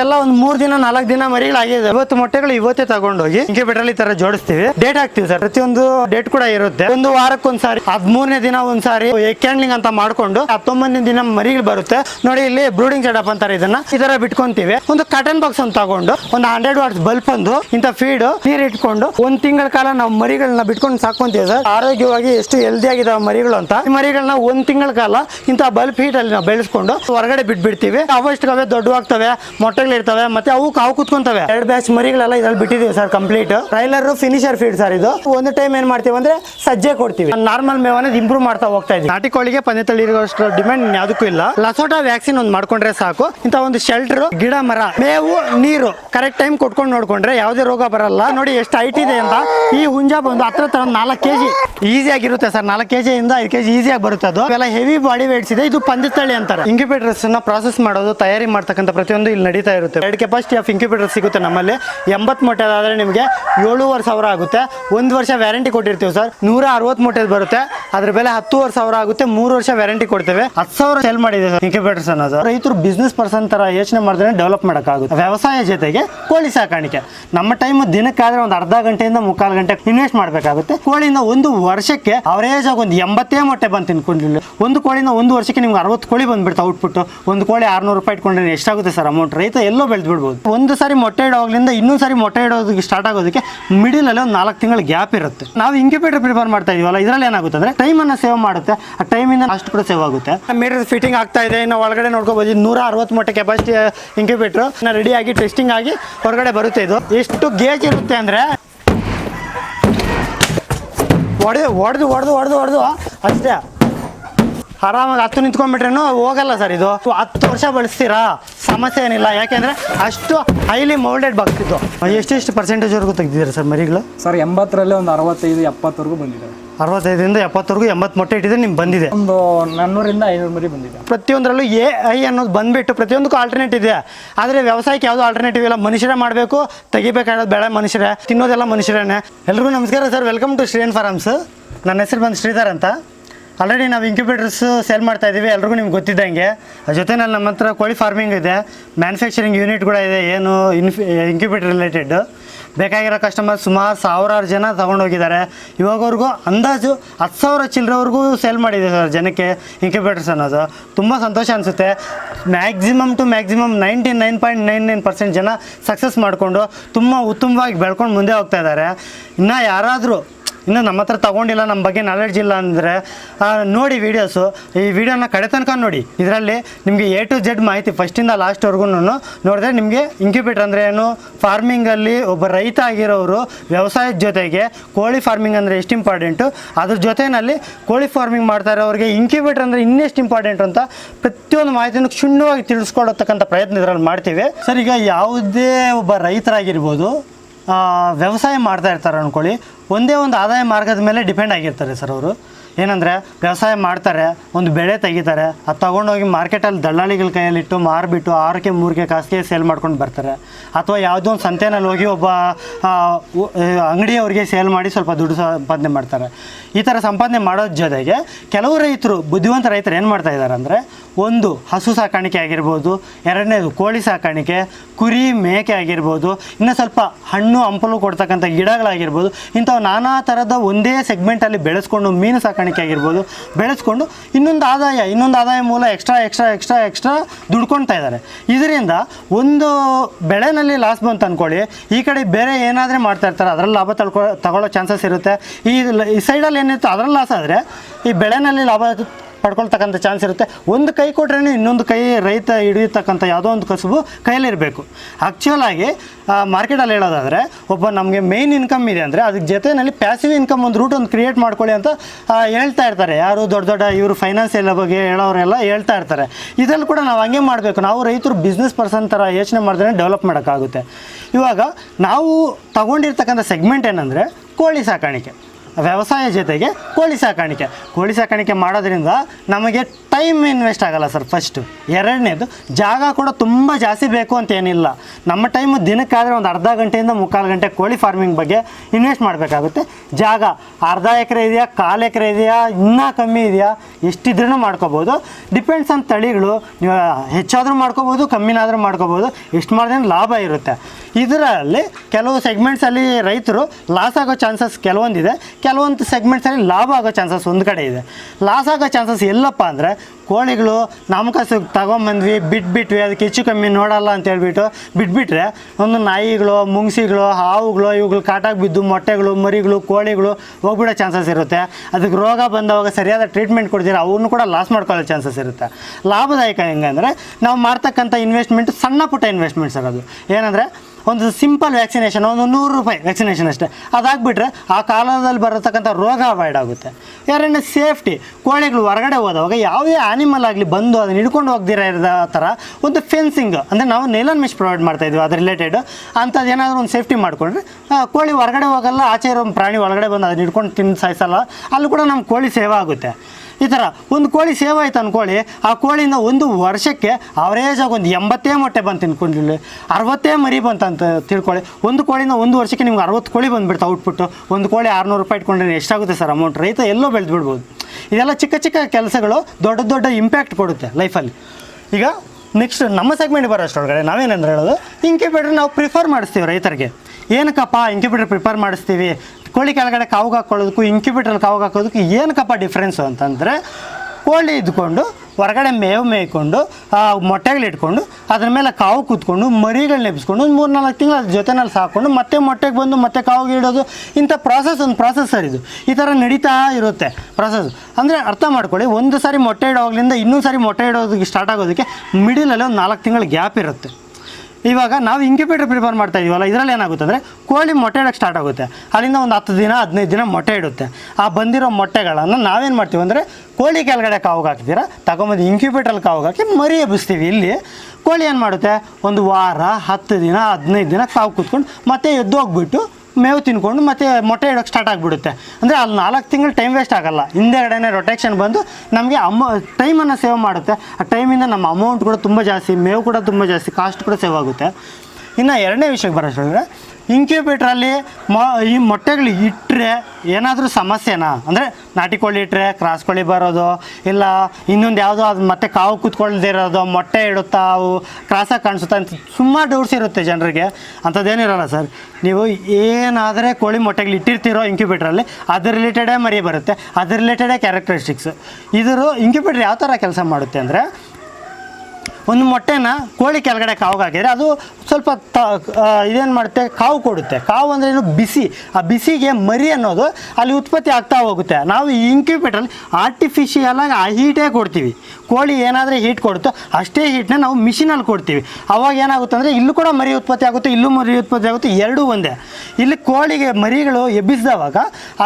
ಎಲ್ಲ ಒಂದು ಮೂರ್ ದಿನ, ನಾಲ್ಕು ದಿನ ಮರಿಗಳಾಗಿದೆ. ಇವತ್ತು ಮೊಟ್ಟೆಗಳು ಇವತ್ತೇ ತಗೊಂಡೋಗಿ ಇಂಕ್ಯುಬೇಟರ್ ಈ ತರ ಜೋಡಿಸ್ತೀವಿ. ಡೇಟ್ ಹಾಕ್ತಿವಿ ಸರ್. ಪ್ರತಿಯೊಂದು ಡೇಟ್ ಕೂಡ ಇರುತ್ತೆ. ಒಂದು ವಾರಕ್ಕೆ ಒಂದ್ಸಾರಿ ಹದಿಮೂರನೇ ದಿನ ಒಂದ್ಸಾರಿ ಕ್ಯಾಂಡ್ಲಿಂಗ್ ಅಂತ ಮಾಡ್ಕೊಂಡು ಹತ್ತೊಂಬತ್ತನೇ ದಿನ ಮರಿಗಳು ಬರುತ್ತೆ. ನೋಡಿ, ಇಲ್ಲಿ ಬ್ರೂಡಿಂಗ್ ಸೆಟಪ್ ಅಂತಾರೆ ಇದನ್ನ. ಈ ತರ ಬಿಟ್ಕೊಂತೀವಿ. ಒಂದು ಕಾಟನ್ ಬಾಕ್ಸ್ ಅಂತ ತಗೊಂಡು, ಒಂದು ಹಂಡ್ರೆಡ್ ವಾಟ್ಸ್ ಬಲ್ಪ್ ಒಂದು ಇಂತ ಫೀಡ್ ನೀರ್ ಇಟ್ಕೊಂಡು ಒಂದ್ ತಿಂಗಳ ಕಾಲ ನಾವು ಮರಿಗಳನ್ನ ಬಿಟ್ಕೊಂಡು ಸಾಕೊಂತೀವಿ ಸರ್. ಆರೋಗ್ಯವಾಗಿ ಎಷ್ಟು ಹೆಲ್ದಿ ಆಗಿದಾವೆ ಮರಿಗಳು ಅಂತ. ಈ ಮರಿಗಳನ್ನ ಒಂದ್ ತಿಂಗಳ ಕಾಲ ಇಂತ ಬಲ್ಪ್ ಹೀಟ್ ಅಲ್ಲಿ ನಾವು ಬೆಳೆಸ್ಕೊಂಡು ಹೊರಗಡೆ ಬಿಟ್ಬಿಡ್ತೀವಿ. ಅವಷ್ಟಕ್ಕವೇ ದೊಡ್ಡವಾಗ್ತವೆ. ಮೊಟ್ಟೆಗಳು ಇರ್ತವೆ, ಮತ್ತೆ ಅವು ಕಾವು ಕುತ್ಕೊಂತವೆ. ಎರಡು ಬ್ಯಾಚ್ ಮರಿಗಳೆಲ್ಲ ಇದ್ರಲ್ಲಿ ಬಿಟ್ಟಿದೀವಿ sir complete trailer finisher feed sir ಇದು. ಒಂದು ಟೈಮ್ ಏನ್ ಮಾಡ್ತೀವಿ ಅಂದ್ರೆ ಸಜ್ಜೆ ಕೊಡ್ತೀವಿ. ನಾರ್ಮಲ್ ಮೇವನ್ನ ಇಂಪ್ರೂವ್ ಮಾಡ್ತಾ ಹೋಗ್ತಾ ಇದೀವಿ. ನಾಟಿ ಕೋಳಿಗೆ ಪಂದ್ಯ ತಳಿ ಇರುವಷ್ಟು ಡಿಮ್ಯಾಂಡ್ ಯಾವುದಕ್ಕೂ ಇಲ್ಲ. ಲಸೋಟಾ ವ್ಯಾಕ್ಸಿನ್ ಒಂದು ಮಾಡ್ಕೊಂಡ್ರೆ ಸಾಕು. ಇಂತ ಒಂದು ಶೆಲ್ಟರ್ ಗಿಡ ಮರ ಮೇವು, ನೀರು ಕರೆಕ್ಟ್ ಟೈಮ್ ಕೊಟ್ಕೊಂಡು ನೋಡ್ಕೊಂಡ್ರೆ ಯಾವುದೇ ರೋಗ ಬರಲ್ಲ. ನೋಡಿ, ಎಷ್ಟು ಹೈಟ್ ಇದೆ ಅಂತ. ಈ ಹುಂಜ ಬಂದು ಹತ್ರ ತರ ನಾಲ್ಕು ಕೆಜಿ ಈಸಿ ಆಗಿರುತ್ತೆ ಸರ್. ನಾಲ್ಕು ಕೆಜಿ ಇಂದ ಐದು ಕೆಜಿ ಈಸಿಯಾಗಿ ಬರುತ್ತೆ ಅದು. ಇವೆಲ್ಲ ಹೆವಿ ಬಾಡಿ ವೇಟ್ಸ್ ಇದೆ. ಇದು ಪಂದ್ಯತಳಿ ಅಂತಾರೆ. ಇಂಕ್ಯುಬೇಟರ್ಸ್ನ ಪ್ರಾಸೆಸ್ ಮಾಡೋದು, ತಯಾರಿ ಮಾಡ್ತಕ್ಕಂಥ ಪ್ರತಿಯೊಂದು ಇಲ್ಲಿ ನಡೀತಾ ಇರುತ್ತೆ. ಎರಡು ಕೆಪಾಸಿಟಿ ಆಫ್ ಇಂಕ್ಯುಬೇಟರ್ ಸಿಗುತ್ತೆ ನಮ್ಮಲ್ಲಿ. ಎಂಬತ್ತು ಆದ್ರೆ ನಿಮಗೆ ಏಳೂವರೆ ಸಾವಿರ ಆಗುತ್ತೆ. ಒಂದು ವರ್ಷ ವ್ಯಾರಂಟಿ ಕೊಟ್ಟಿರ್ತೀವಿ ಸರ್. ನೂರ ಅರವತ್ತು ಮೊಟ್ಟೆ ಬರುತ್ತೆ. ಅದ್ರ ಬೆಲೆ ಹತ್ತುವರೆ ಸಾವಿರ ಆಗುತ್ತೆ. ಮೂರು ವರ್ಷ ವ್ಯಾರಂಟಿ ಕೊಡ್ತೇವೆ. ಹತ್ತು ಸಾವಿರ ಸೆಲ್ ಮಾಡಿದೆ ಸರ್ ಇಂಕ್ಯುಬೇಟರ್ಸ್ ಅನ್ನೋದು ರೈತರು ಬಿಸ್ನೆಸ್ ಪರ್ಸನ್ ತರ ಯೋಚನೆ ಮಾಡಿದ್ರೆ ಡೆವಲಪ್ ಮಾಡೋಕ್ಕಾಗುತ್ತೆ. ವ್ಯವಸಾಯ ಜೊತೆಗೆ ಕೋಳಿ ಸಾಕಾಣಿಕೆ. ನಮ್ಮ ಟೈಮ್ ದಿನಕ್ಕಾದ್ರೆ ಒಂದು ಅರ್ಧ ಗಂಟೆಯಿಂದ ಮುಕ್ಕಾಲು ಗಂಟೆ ಇನ್ವೆಸ್ಟ್ ಮಾಡಬೇಕಾಗುತ್ತೆ. ಕೋಳಿಯಿಂದ ಒಂದು ವರ್ಷಕ್ಕೆ ಅವರೇಜ್ ಆಗಿ ಒಂದು ಎಂಬತ್ತೇ ಮೊಟ್ಟೆ ಬಂದು ತಿನ್ಕೊಂಡಿಲ್ಲ ಒಂದು ಕೋಳಿನ ಒಂದು ವರ್ಷಕ್ಕೆ ನಿಮ್ಗೆ ಅರವತ್ತು ಕೋಳಿ ಬಂದ್ಬಿಡ್ತು ಔಟ್ಪುಟ್ ಒಂದು ಕೋಳಿ ಆರ್ನೂರು ರೂಪಾಯಿ ಇಟ್ಕೊಂಡ್ರೆ ಎಷ್ಟಾಗುತ್ತೆ ಸರ್ ಅಮೌಂಟ್ ರೈತ ಎಲ್ಲೋ ಬೆಳೆದು ಬಿಡ್ಬೋದು ಒಂದು ಸಾರಿ ಮೊಟ್ಟೆ ಇಡೋಗ್ಲಿಂದ ಇನ್ನೊಂದು ಸಾರಿ ಮೊಟ್ಟೆ ಇಡೋದಕ್ಕೆ ಸ್ಟಾರ್ಟ್ ಆಗೋದಕ್ಕೆ ಮಿಡಿಲ್ ಅಲ್ಲಿ ಒಂದು ನಾಲ್ಕು ತಿಂಗಳ ಗ್ಯಾಪ್ ಇರುತ್ತೆ. ನಾವು ಇಂಕ್ಯುಬೇಟರ್ ಪ್ರಿಪೇರ್ ಮಾಡ್ತಾ ಇದೀವಲ್ಲ, ಇದರಲ್ಲಿ ಏನಾಗುತ್ತೆ ಅಂದ್ರೆ ಟೈಮ್ ಅನ್ನ ಸೇವ್ ಮಾಡುತ್ತೆ. ಆ ಟೈಮಿಂದ ಅಷ್ಟು ಕೂಡ ಸೇವ್ ಆಗುತ್ತೆ. ಮೀಟರ್ ಫಿಟ್ಟಿಂಗ್ ಆಗ್ತಾ ಇದೆ. ಇನ್ನು ಒಳಗಡೆ ನೋಡ್ಕೋಬಹುದು ನೂರ ಅರವತ್ತು ಮೊಟ್ಟೆ ಕೆಪಾಸಿಟಿ ಇಂಕ್ಯುಬೇಟರ್ ರೆಡಿ ಆಗಿ ಟೆಸ್ಟಿಂಗ್ ಆಗಿ ಹೊರಗಡೆ ಬರುತ್ತೆ ಇದು. ಎಷ್ಟು ಗೇಜ್ ಇರುತ್ತೆ ಅಂದ್ರೆ ಹೊಡೆದು ಹೊಡೆದು ಹೊಡೆದು ಹೊಡೆದು ಹೊಡೆದು. ಅಷ್ಟೇ. ಆರಾಮಾಗಿ ಹತ್ತು ನಿಂತ್ಕೊಂಡ್ಬಿಟ್ರೇನು ಹೋಗಲ್ಲ ಸರ್ ಇದು. ಹತ್ತು ವರ್ಷ ಬಳಸ್ತೀರಾ? ಸಮಸ್ಯೆ ಏನಿಲ್ಲ. ಯಾಕೆಂದ್ರೆ ಅಷ್ಟು ಹೈಲಿ ಮೌಲ್ಡೆಡ್ ಬಾಕ್ಸ್ ಇದು ಎಷ್ಟೆಷ್ಟು ಪರ್ಸೆಂಟೇಜ್ವರೆಗೂ ತೆಗ್ದಿದ್ದೀರಾ ಸರ್ ಮರಿಗಳು? ಸರ್, ಎಂಬತ್ತರಲ್ಲಿ ಒಂದು ಅರವತ್ತೈದು, ಎಪ್ಪತ್ತವರೆಗೂ ಬಂದಿದೆ. ಅರವತ್ತೈದರಿಂದ ಎಪ್ಪತ್ತವರೆಗೂ ಎಂಬತ್ತು ಮೊಟ್ಟೆ ಇಟ್ಟಿದ್ರೆ ನಿಮ್ಗೆ ಬಂದಿದೆ. ಒಂದು ನಾನ್ನೂರಿಂದ ಐನೂರು ಮರಿ ಬಂದಿದೆ. ಪ್ರತಿಯೊಂದರಲ್ಲೂ ಎ ಐ ಅನ್ನೋದು ಬಂದ್ಬಿಟ್ಟು ಪ್ರತಿಯೊಂದಕ್ಕೂ ಆಲ್ಟರ್ನೇಟ್ ಇದೆ. ಆದರೆ ವ್ಯವಸಾಯಕ್ಕೆ ಯಾವುದೂ ಆಲ್ಟರ್ನೇಟಿವ್ ಇಲ್ಲ? ಮನುಷ್ಯರೇ ಮಾಡಬೇಕು ತೆಗಿಬೇಕಾಗೋದು ಬೆಳೆ ಮನುಷ್ಯರೇ ತಿನ್ನೋದೆಲ್ಲ ಮನುಷ್ಯರೇ ಎಲ್ರಿಗೂ ನಮಸ್ಕಾರ sir welcome to Shreen farms ನನ್ನ ಹೆಸರು ಬಂದು ಶ್ರೀಧರ್ ಅಂತ. ಆಲ್ರೆಡಿ ನಾವು ಇಂಕ್ಯುಬೇಟರ್ಸ್ ಸೇಲ್ ಮಾಡ್ತಾ ಇದ್ದೀವಿ ಎಲ್ರಿಗೂ ನಿಮ್ಗೆ ಗೊತ್ತಿದ್ದಂಗೆ. ಜೊತೆನಲ್ಲಿ ನಮ್ಮ ಹತ್ರ ಕೋಳಿ ಫಾರ್ಮಿಂಗ್ ಇದೆ ಮ್ಯಾನುಫ್ಯಾಕ್ಚರಿಂಗ್ ಯೂನಿಟ್ ಕೂಡ ಇದೆ ಏನು ಇನ್ಫಿ ಇಂಕ್ಯುಬೇಟರ್ ರಿಲೇಟೆಡ್ ಬೇಕಾಗಿರೋ ಕಸ್ಟಮರ್ ಸುಮಾರು ಸಾವಿರಾರು ಜನ ತೊಗೊಂಡೋಗಿದ್ದಾರೆ. ಇವಾಗವರೆಗೂ ಅಂದಾಜು ಹತ್ತು ಸಾವಿರ ಚಿಲ್ಲರೆವರೆಗೂ ಸೇಲ್ ಮಾಡಿದೆ ಸರ್ ಜನಕ್ಕೆ ಇಂಕ್ಯುಬೇಟರ್ಸ್ ಅನ್ನೋದು. ತುಂಬ ಸಂತೋಷ ಅನಿಸುತ್ತೆ. Maximum to maximum ninety nine point nine nine percent ಜನ ಸಕ್ಸಸ್ ಮಾಡಿಕೊಂಡು ತುಂಬ ಉತ್ತಮವಾಗಿ ಬೆಳ್ಕೊಂಡು ಮುಂದೆ ಹೋಗ್ತಾ ಇದ್ದಾರೆ. ಇನ್ನು ಯಾರಾದರೂ ಇನ್ನು ನಮ್ಮ ಹತ್ರ ತಗೊಂಡಿಲ್ಲ, ನಮ್ಮ ಬಗ್ಗೆ ನಾಲೆಡ್ಜ್ ಇಲ್ಲ ಅಂದರೆ ನೋಡಿ ವೀಡಿಯೋಸು ಈ ವಿಡಿಯೋನ ಕಡೆ ತನಕ ನೋಡಿ. ಇದರಲ್ಲಿ ನಿಮಗೆ ಎ ಟು ಜೆಡ್ ಮಾಹಿತಿ ಫಸ್ಟಿಂದ ಲಾಸ್ಟ್ವರೆಗೂ ನೋಡಿದ್ರೆ ನಿಮಗೆ ಇಂಕ್ಯುಬೇಟರ್ ಅಂದರೆ ಏನು? ಫಾರ್ಮಿಂಗಲ್ಲಿ ಒಬ್ಬ ರೈತ ಆಗಿರೋರು ವ್ಯವಸಾಯದ ಜೊತೆಗೆ ಕೋಳಿ ಫಾರ್ಮಿಂಗ್ ಅಂದರೆ ಎಷ್ಟು ಇಂಪಾರ್ಟೆಂಟು ಅದ್ರ ಜೊತೆಯಲ್ಲಿ ಕೋಳಿ ಫಾರ್ಮಿಂಗ್ ಮಾಡ್ತಾರೆ ಅವರಿಗೆ ಇಂಕ್ಯುಬೇಟರ್ ಅಂದರೆ ಇನ್ನೆಷ್ಟು ಇಂಪಾರ್ಟೆಂಟ್ ಅಂತ ಪ್ರತಿಯೊಂದು ಮಾಹಿತಿನೂ ಕ್ಷುಣ್ಣವಾಗಿ ತಿಳಿಸ್ಕೊಡತಕ್ಕಂಥ ಪ್ರಯತ್ನ ಇದರಲ್ಲಿ ಮಾಡ್ತೀವಿ. ಸರ್, ಈಗ ಯಾವುದೇ ಒಬ್ಬ ರೈತರಾಗಿರ್ಬೋದು ವ್ಯವಸಾಯ ಮಾಡ್ತಾ ಇರ್ತಾರೆ ಅಂದ್ಕೊಳ್ಳಿ ಒಂದೇ ಒಂದು ಆದಾಯ ಮಾರ್ಗದ ಮೇಲೆ ಡಿಪೆಂಡ್ ಆಗಿರ್ತಾರೆ ಸರ್ ಅವರು. ಏನಂದರೆ ವ್ಯವಸಾಯ ಮಾಡ್ತಾರೆ, ಒಂದು ಬೆಳೆ ತೆಗಿತಾರೆ, ಅದು ತೊಗೊಂಡೋಗಿ ಮಾರ್ಕೆಟಲ್ಲಿ ದಳ್ಳಾಳಿಗಳ ಕೈಯಲ್ಲಿಟ್ಟು ಮಾರಿಬಿಟ್ಟು ಆರಕ್ಕೆ ಮೂರಕ್ಕೆ ಕಾಸಿಗೆ ಸೇಲ್ ಮಾಡ್ಕೊಂಡು ಬರ್ತಾರೆ. ಅಥವಾ ಯಾವುದೋ ಒಂದು ಸಂತೆನಲ್ಲಿ ಹೋಗಿ ಒಬ್ಬ ಅಂಗಡಿಯವ್ರಿಗೆ ಸೇಲ್ ಮಾಡಿ ಸ್ವಲ್ಪ ದುಡ್ಡು ಸಂಪಾದನೆ ಮಾಡ್ತಾರೆ. ಈ ಥರ ಸಂಪಾದನೆ ಮಾಡೋದ್ರ ಜೊತೆಗೆ ಕೆಲವು ರೈತರು, ಬುದ್ಧಿವಂತ ರೈತರು ಏನು ಮಾಡ್ತಾ ಇದ್ದಾರೆ ಅಂದರೆ ಒಂದು ಹಸು ಸಾಕಾಣಿಕೆ ಆಗಿರ್ಬೋದು, ಎರಡನೇದು ಕೋಳಿ ಸಾಕಾಣಿಕೆ, ಕುರಿ ಮೇಕೆ ಆಗಿರ್ಬೋದು, ಇನ್ನು ಸ್ವಲ್ಪ ಹಣ್ಣು, ಹಂಪಲು ಕೊಡ್ತಕ್ಕಂಥ ಗಿಡಗಳಾಗಿರ್ಬೋದು, ಇಂಥವು ನಾನಾ ಥರದ ಒಂದೇ ಸೆಗ್ಮೆಂಟಲ್ಲಿ ಬೆಳೆಸ್ಕೊಂಡು ಮೀನು ಸಾಕಾಣಿಕೆ ಆಗಿರ್ಬೋದು, ಬೆಳೆಸ್ಕೊಂಡು ಇನ್ನೊಂದು ಆದಾಯ ಇನ್ನೊಂದು ಆದಾಯ ಮೂಲ ಎಕ್ಸ್ಟ್ರಾ ಎಕ್ಸ್ಟ್ರಾ ಎಕ್ಸ್ಟ್ರಾ ಎಕ್ಸ್ಟ್ರಾ ದುಡ್ಕೊಳ್ತಾ ಇದ್ದಾರೆ. ಇದರಿಂದ ಒಂದು ಬೆಳೆನಲ್ಲಿ ಲಾಸ್ ಬಂತು ಅಂದ್ಕೊಳ್ಳಿ ಈ ಕಡೆ ಬೇರೆ ಏನಾದರೂ ಮಾಡ್ತಾ ಇರ್ತಾರೆ, ಅದರಲ್ಲಿ ಲಾಭ ತಳ್ಕೊ, ತಗೊಳ್ಳೋ ಚಾನ್ಸಸ್ ಇರುತ್ತೆ. ಈ ಈ ಸೈಡಲ್ಲಿ ಏನಿತ್ತು, ಅದರಲ್ಲಿ ಲಾಸ್ ಆದರೆ ಈ ಬೆಳೆನಲ್ಲಿ ಲಾಭ ಪಡ್ಕೊಳ್ತಕ್ಕಂಥ ಚಾನ್ಸ್ ಇರುತ್ತೆ. ಒಂದು ಕೈ ಕೊಟ್ರೆ ಇನ್ನೊಂದು ಕೈ ರೈತ ಹಿಡಿಯತಕ್ಕಂಥ ಯಾವುದೋ ಒಂದು ಕಸುಬು ಕೈಯಲ್ಲಿರಬೇಕು ಆ್ಯಕ್ಚುಯಲ್ ಆಗಿ ಮಾರ್ಕೆಟಲ್ಲಿ ಹೇಳೋದಾದರೆ, ಒಬ್ಬ ನಮಗೆ ಮೇಯ್ನ್ ಇನ್ಕಮ್ ಇದೆ ಅಂದರೆ, ಅದಕ್ಕೆ ಜೊತೆಯಲ್ಲಿ ಪ್ಯಾಸಿವ್ ಇನ್ಕಮ್ ಒಂದು ರೂಟ್ ಒಂದು ಕ್ರಿಯೇಟ್ ಮಾಡ್ಕೊಳ್ಳಿ ಅಂತ ಹೇಳ್ತಾ ಇರ್ತಾರೆ. ಯಾರು ದೊಡ್ಡ ದೊಡ್ಡ ಇವರು ಫೈನಾನ್ಸ್ ಎಲ್ಲ ಬಗ್ಗೆ ಹೇಳೋರೆಲ್ಲ ಹೇಳ್ತಾ ಇರ್ತಾರೆ. ಇದರಲ್ಲಿ ಕೂಡ ನಾವು ಹಂಗೆ ಮಾಡಬೇಕು. ನಾವು ರೈತರು ಬಿಸ್ನೆಸ್ ಪರ್ಸನ್ ಥರ ಯೋಚನೆ ಮಾಡಿದ್ರೆ ಡೆವಲಪ್ ಮಾಡೋಕ್ಕಾಗುತ್ತೆ. ಇವಾಗ, ನಾವು ತಗೊಂಡಿರ್ತಕ್ಕಂಥ ಸೆಗ್ಮೆಂಟ್ ಏನಂದರೆ, ಕೋಳಿ ಸಾಕಾಣಿಕೆ. ವ್ಯವಸಾಯ ಜೊತೆಗೆ ಕೋಳಿ ಸಾಕಾಣಿಕೆ. ಕೋಳಿ ಸಾಕಾಣಿಕೆ ಮಾಡೋದ್ರಿಂದ ನಮಗೆ ಟೈಮ್ ಇನ್ವೆಸ್ಟ್ ಆಗಲ್ಲ ಸರ್ ಫಸ್ಟು ಎರಡನೇದು, ಜಾಗ ಕೂಡ ತುಂಬ ಜಾಸ್ತಿ ಬೇಕು ಅಂತ ಏನಿಲ್ಲ. ನಮ್ಮ ಟೈಮು ದಿನಕ್ಕಾದರೆ ಒಂದು ಅರ್ಧ ಗಂಟೆಯಿಂದ ಮುಕ್ಕಾಲು ಗಂಟೆ ಕೋಳಿ ಫಾರ್ಮಿಂಗ್ ಬಗ್ಗೆ ಇನ್ವೆಸ್ಟ್ ಮಾಡಬೇಕಾಗುತ್ತೆ. ಜಾಗ, ಅರ್ಧ ಎಕರೆ ಇದೆಯಾ, ಕಾಲು ಎಕರೆ ಇದೆಯಾ, ಇನ್ನೂ ಕಮ್ಮಿ ಇದೆಯಾ ಎಷ್ಟಿದ್ರೂ ಮಾಡ್ಕೋಬೋದು. ಡಿಪೆಂಡ್ಸ್ ಆನ್ ತಳಿಗಳು, ನೀವು ಹೆಚ್ಚಾದರೂ ಮಾಡ್ಕೋಬೋದು, ಕಮ್ಮಿನಾದರೂ ಮಾಡ್ಕೋಬೋದು, ಎಷ್ಟು ಮಾಡಿದ್ರೆ ಲಾಭ ಇರುತ್ತೆ. ಇದರಲ್ಲಿ ಕೆಲವು ಸೆಗ್ಮೆಂಟ್ಸಲ್ಲಿ ರೈತರು ಲಾಸ್ ಆಗೋ ಚಾನ್ಸಸ್ ಕೆಲವೊಂದಿದೆ. ಕೆಲವೊಂದು ಸೆಗ್ಮೆಂಟ್ಸಲ್ಲಿ ಲಾಭ ಆಗೋ ಚಾನ್ಸಸ್ ಒಂದು ಕಡೆ ಇದೆ. ಲಾಸ್ ಆಗೋ ಚಾನ್ಸಸ್ ಎಲ್ಲಪ್ಪ ಅಂದರೆ ಕೋಳಿಗಳು ನಮ್ಕಸು ತಗೊಂಬಂದ್ವಿ, ಬಿಟ್ಬಿಟ್ವಿ, ಅದಕ್ಕೆ ಹೆಚ್ಚು ಕಮ್ಮಿ ನೋಡಲ್ಲ ಅಂತ ಹೇಳ್ಬಿಟ್ಟು ಬಿಟ್ಬಿಟ್ರೆ ಒಂದು ನಾಯಿಗಳು, ಮುಂಗ್ಸಿಗಳು, ಹಾವುಗಳು, ಇವುಗಳು ಕಾಟಾಗಿ ಬಿದ್ದು ಮೊಟ್ಟೆಗಳು, ಮರಿಗಳು, ಕೋಳಿಗಳು ಹೋಗ್ಬಿಡೋ ಚಾನ್ಸಸ್ ಇರುತ್ತೆ. ಅದಕ್ಕೆ ರೋಗ ಬಂದವಾಗ ಸರಿಯಾದ ಟ್ರೀಟ್ಮೆಂಟ್ ಕೊಡ್ತೀರ ಅವ್ರನ್ನೂ ಕೂಡ ಲಾಸ್ ಮಾಡ್ಕೊಳ್ಳೋ ಚಾನ್ಸಸ್ ಇರುತ್ತೆ. ಲಾಭದಾಯಕ ಹೆಂಗಂದ್ರೆ ನಾವು ಮಾಡ್ತಕ್ಕಂಥ ಇನ್ವೆಸ್ಟ್ಮೆಂಟ್ ಸಣ್ಣ ಪುಟ್ಟ ಇನ್ವೆಸ್ಟ್ಮೆಂಟ್ಸ್ ಇರೋದು ಏನಂದರೆ ಒಂದು ಸಿಂಪಲ್ ವ್ಯಾಕ್ಸಿನೇಷನ್ ಒಂದು ನೂರು ರೂಪಾಯಿ ವ್ಯಾಕ್ಸಿನೇಷನ್ ಅಷ್ಟೇ. ಅದಾಗ್ಬಿಟ್ರೆ ಆ ಕಾಲದಲ್ಲಿ ಬರತಕ್ಕಂಥ ರೋಗ ಅವಾಯ್ಡ್ ಆಗುತ್ತೆ. ಎರಡನೇ ಸೇಫ್ಟಿ ಕೋಳಿಗಳು ಹೊರಗಡೆ ಹೋದವಾಗ ಯಾವುದೇ ಆನಿಮಲ್ ಆಗಲಿ ಬಂದು ಅದನ್ನ ಹಿಡ್ಕೊಂಡು ಹೋಗ್ದಿರೋ ಇರೋ ಥರ ಒಂದು ಫೆನ್ಸಿಂಗ್ ಅಂದರೆ ನಾವು ನೈಲನ್ ಮಿಶ್ ಪ್ರೊವೈಡ್ ಮಾಡ್ತಾ ಇದ್ವಿ ಅದ್ರ ರಿಲೇಟೆಡ್ ಅಂಥದ್ದು ಏನಾದರೂ ಒಂದು ಸೇಫ್ಟಿ ಮಾಡಿಕೊಂಡ್ರೆ ಕೋಳಿ ಹೊರಗಡೆ ಹೋಗಲ್ಲ, ಆಚೆ ಇರೋ ಪ್ರಾಣಿ ಒಳಗಡೆ ಬಂದು ಅದನ್ನ ಹಿಡ್ಕೊಂಡು ತಿಂದು ಸಾಯಿಸಲ್ಲ. ಅಲ್ಲೂ ಕೂಡ ನಮ್ಮ ಕೋಳಿ ಸೇವೆ ಆಗುತ್ತೆ. ಈ ಥರ ಒಂದು ಕೋಳಿ ಸೇವ್ ಆಯ್ತು ಅಂದ್ಕೊಳ್ಳಿ ಆ ಕೋಳಿಯಿಂದ ಒಂದು ವರ್ಷಕ್ಕೆ ಅವರೇಜ್ ಆಗಿ ಒಂದು ಎಂಬತ್ತೇ ಮೊಟ್ಟೆ ಬಂತು ತಿನ್ಕೊಂಡಿಲ್ಲ ಅರವತ್ತೇ ಮರಿ ಬಂತಂತ ತಿಳ್ಕೊಳ್ಳಿ. ಒಂದು ಕೋಳಿನ ಒಂದು ವರ್ಷಕ್ಕೆ ನಿಮ್ಗೆ ಅರವತ್ತು ಕೋಳಿ ಬಂದುಬಿಡ್ತು ಔಟ್ಪುಟ್ಟು ಒಂದು ಕೋಳಿ ಆರುನೂರು ರೂಪಾಯಿ ಇಟ್ಕೊಂಡ್ರೆ ಎಷ್ಟಾಗುತ್ತೆ ಸರ್ ಅಮೌಂಟ್ ರೈತ ಎಲ್ಲೋ ಬೆಳೆದು ಬಿಡ್ಬೋದು ಇದೆಲ್ಲ ಚಿಕ್ಕ ಚಿಕ್ಕ ಕೆಲಸಗಳು ದೊಡ್ಡ ದೊಡ್ಡ ಇಂಪ್ಯಾಕ್ಟ್ ಕೊಡುತ್ತೆ ಲೈಫಲ್ಲಿ ಈಗ ನೆಕ್ಸ್ಟ್ ನಮ್ಮ ಸೆಗ್ಮೆಂಟ್ ಬರೋಷ್ಟೊಳಗಡೆ ನಾವೇನಂದ್ರೆ ಹೇಳೋದು ಇಂಕ್ಯುಬೇಟರ್ ನಾವು ಪ್ರಿಫರ್ ಮಾಡಿಸ್ತೀವಿ ರೈತರಿಗೆ. ಏನಕ್ಕಪ್ಪ ಇಂಕ್ಯುಬೇಟರ್ ಪ್ರಿಫರ್ ಮಾಡಿಸ್ತೀವಿ? ಕೋಳಿ ಕೆಳಗಡೆ ಕಾವು ಹಾಕೊಳ್ಳೋದಕ್ಕೂ ಇಂಕ್ಯುಬೇಟ್ರಲ್ಲಿ ಕಾವು ಹಾಕೋದಕ್ಕೂ ಏನಕ್ಕಪ್ಪ ಡಿಫ್ರೆನ್ಸು ಅಂತಂದರೆ ಕೋಳಿ ಇದ್ಕೊಂಡು ಹೊರಗಡೆ ಮೇವು ಮೇಯ್ಕೊಂಡು, ಆ ಮೊಟ್ಟೆಗಳು ಇಟ್ಕೊಂಡು, ಅದ್ರ ಮೇಲೆ ಕಾವು ಕೂತ್ಕೊಂಡು, ಮರಿಗಳನ್ನ ಎಬ್ಸ್ಕೊಂಡು ಒಂದು ಮೂರು ನಾಲ್ಕು ತಿಂಗಳು ಅದ್ರ ಜೊತೆನಲ್ಲಿ ಸಾಕೊಂಡು ಮತ್ತೆ ಮೊಟ್ಟೆಗೆ ಬಂದು ಮತ್ತೆ ಕಾವು ಇಡೋದು. ಇಂಥ ಪ್ರಾಸೆಸ್ ಒಂದು ಪ್ರಾಸೆಸ್ ಸರ್ ಇದು. ಈ ಥರ ನಡೀತಾ ಇರುತ್ತೆ ಪ್ರಾಸೆಸ್ ಅಂದರೆ ಅರ್ಥ ಮಾಡ್ಕೊಳ್ಳಿ, ಒಂದು ಸಾರಿ ಮೊಟ್ಟೆ ಇಡೋಗ್ಲಿಂದ ಇನ್ನೊಂದು ಸಾರಿ ಮೊಟ್ಟೆ ಇಡೋದಕ್ಕೆ ಸ್ಟಾರ್ಟ್ ಆಗೋದಕ್ಕೆ ಮಿಡಿಲಲ್ಲಿ ಒಂದು ನಾಲ್ಕು ತಿಂಗಳ ಗ್ಯಾಪ್ ಇರುತ್ತೆ. ಇವಾಗ ನಾವು ಇಂಕ್ಯುಬೇಟರ್ ಪ್ರಿಪೇರ್ ಮಾಡ್ತಾ ಇದೀವಲ್ಲ, ಇದರಲ್ಲಿ ಏನಾಗುತ್ತೆ ಅಂದರೆ ಕೋಳಿ ಮೊಟ್ಟೆ ಇಡೋಕ್ಕೆ ಸ್ಟಾರ್ಟ್ ಆಗುತ್ತೆ. ಅಲ್ಲಿಂದ ಒಂದು ಹತ್ತು ದಿನ, ಹದಿನೈದು ದಿನ ಮೊಟ್ಟೆ ಇಡುತ್ತೆ. ಆ ಬಂದಿರೋ ಮೊಟ್ಟೆಗಳನ್ನು ನಾವೇನು ಮಾಡ್ತೀವಿ ಅಂದರೆ ಕೋಳಿ ಕೆಳಗಡೆ ಕಾವಾಗ ಹಾಕ್ತೀರ? ತಗೊಂಬಂದು ಇಂಕ್ಯುಬೇಟ್ರಲ್ಲಿ ಕಾವು ಹಾಕಿ ಮರಿ ಎಬ್ಬಿಸ್ತೀವಿ. ಇಲ್ಲಿ ಕೋಳಿ ಏನು ಮಾಡುತ್ತೆ? ಒಂದು ವಾರ, ಹತ್ತು ದಿನ, ಹದಿನೈದು ದಿನ ಕಾವು ಕೂತ್ಕೊಂಡು ಮತ್ತೆ ಎದ್ದು ಹೋಗ್ಬಿಟ್ಟು ಮೇವು ತಿನ್ಕೊಂಡು ಮತ್ತೆ ಮೊಟ್ಟೆ ಇಡೋಕ್ಕೆ ಸ್ಟಾರ್ಟ್ ಆಗಿಬಿಡುತ್ತೆ. ಅಂದರೆ ಅಲ್ಲಿ ನಾಲ್ಕು ತಿಂಗಳು ಟೈಮ್ ವೇಸ್ಟ್ ಆಗಲ್ಲ. ಹಿಂದೆಗಡೆನೇ ರೊಟೇಷನ್ ಬಂದು ನಮಗೆ ಅಮ ಟೈಮನ್ನು ಸೇವ್ ಮಾಡುತ್ತೆ. ಆ ಟೈಮಿಂದ ನಮ್ಮ ಅಮೌಂಟ್ ಕೂಡ ತುಂಬ ಜಾಸ್ತಿ, ಮೇವು ಕೂಡ ತುಂಬ ಜಾಸ್ತಿ ಕಾಸ್ಟ್ ಕೂಡ ಸೇವ್ ಆಗುತ್ತೆ. ಇನ್ನು ಎರಡನೇ ವಿಷಯಕ್ಕೆ ಬರೋಷ್ಟೊಳಗೆ ಇಂಕ್ಯುಬೇಟ್ರಲ್ಲಿ ಮೊ ಈ ಮೊಟ್ಟೆಗಳು ಇಟ್ಟರೆ ಏನಾದರೂ ಸಮಸ್ಯೆನಾ? ಅಂದರೆ ನಾಟಿ ಕೋಳಿ ಇಟ್ಟರೆ ಕ್ರಾಸ್ ಕೋಳಿ ಬರೋದು, ಇಲ್ಲ ಇನ್ನೊಂದು ಯಾವುದೋ ಅದು ಮತ್ತೆ ಕಾವು ಕೂತ್ಕೊಳ್ಳದೇ ಇರೋದು, ಮೊಟ್ಟೆ ಇಡುತ್ತಾ ಅವು ಕ್ರಾಸಾಗಿ ಕಾಣಿಸುತ್ತಾ ಅಂತ ಸುಮಾರು ಡೌಟ್ಸ್ ಇರುತ್ತೆ ಜನರಿಗೆ. ಅಂಥದ್ದೇನಿರಲ್ಲ ಸರ್. ನೀವು ಏನಾದರೆ ಕೋಳಿ ಮೊಟ್ಟೆಗಳು ಇಟ್ಟಿರ್ತೀರೋ ಇಂಕ್ಯುಬೇಟ್ರಲ್ಲಿ, ಅದ್ರ ರಿಲೇಟೆಡೇ ಮರಿ ಬರುತ್ತೆ. ಅದ್ರ ರಿಲೇಟೆಡೇ ಕ್ಯಾರೆಕ್ಟರಿಸ್ಟಿಕ್ಸ್ ಇದ್ರ ಇಂಕ್ಯುಬೇಟ್ರ್ ಯಾವ ಥರ ಕೆಲಸ ಮಾಡುತ್ತೆ ಅಂದರೆ ಒಂದು ಮೊಟ್ಟೆನ ಕೋಳಿ ಕೆಳಗಡೆ ಕಾವು ಹಾಕಿದರೆ ಅದು ಸ್ವಲ್ಪ ತ ಇದೇನು ಮಾಡುತ್ತೆ? ಕಾವು ಕೊಡುತ್ತೆ. ಕಾವು ಅಂದರೆ ಏನು? ಬಿಸಿ. ಆ ಬಿಸಿಗೆ ಮರಿ ಅನ್ನೋದು ಅಲ್ಲಿ ಉತ್ಪತ್ತಿ ಆಗ್ತಾ ಹೋಗುತ್ತೆ. ನಾವು ಈ ಇಂಕ್ಯುಬೇಟ್ರಲ್ಲಿ ಆರ್ಟಿಫಿಷಿಯಲಾಗಿ ಆ ಹೀಟೇ ಕೊಡ್ತೀವಿ. ಕೋಳಿ ಏನಾದರೆ ಹೀಟ್ ಕೊಡುತ್ತೋ ಅಷ್ಟೇ ಹೀಟ್ನ ನಾವು ಮಿಷಿನಲ್ಲಿ ಕೊಡ್ತೀವಿ. ಅವಾಗ ಏನಾಗುತ್ತೆ ಅಂದರೆ ಇಲ್ಲೂ ಕೂಡ ಮರಿ ಉತ್ಪತ್ತಿ ಆಗುತ್ತೆ, ಇಲ್ಲೂ ಮರಿ ಉತ್ಪತ್ತಿ ಆಗುತ್ತೆ, ಎರಡೂ ಒಂದೇ. ಇಲ್ಲಿ ಕೋಳಿಗೆ ಮರಿಗಳು ಎಬ್ಬಿಸಿದವಾಗ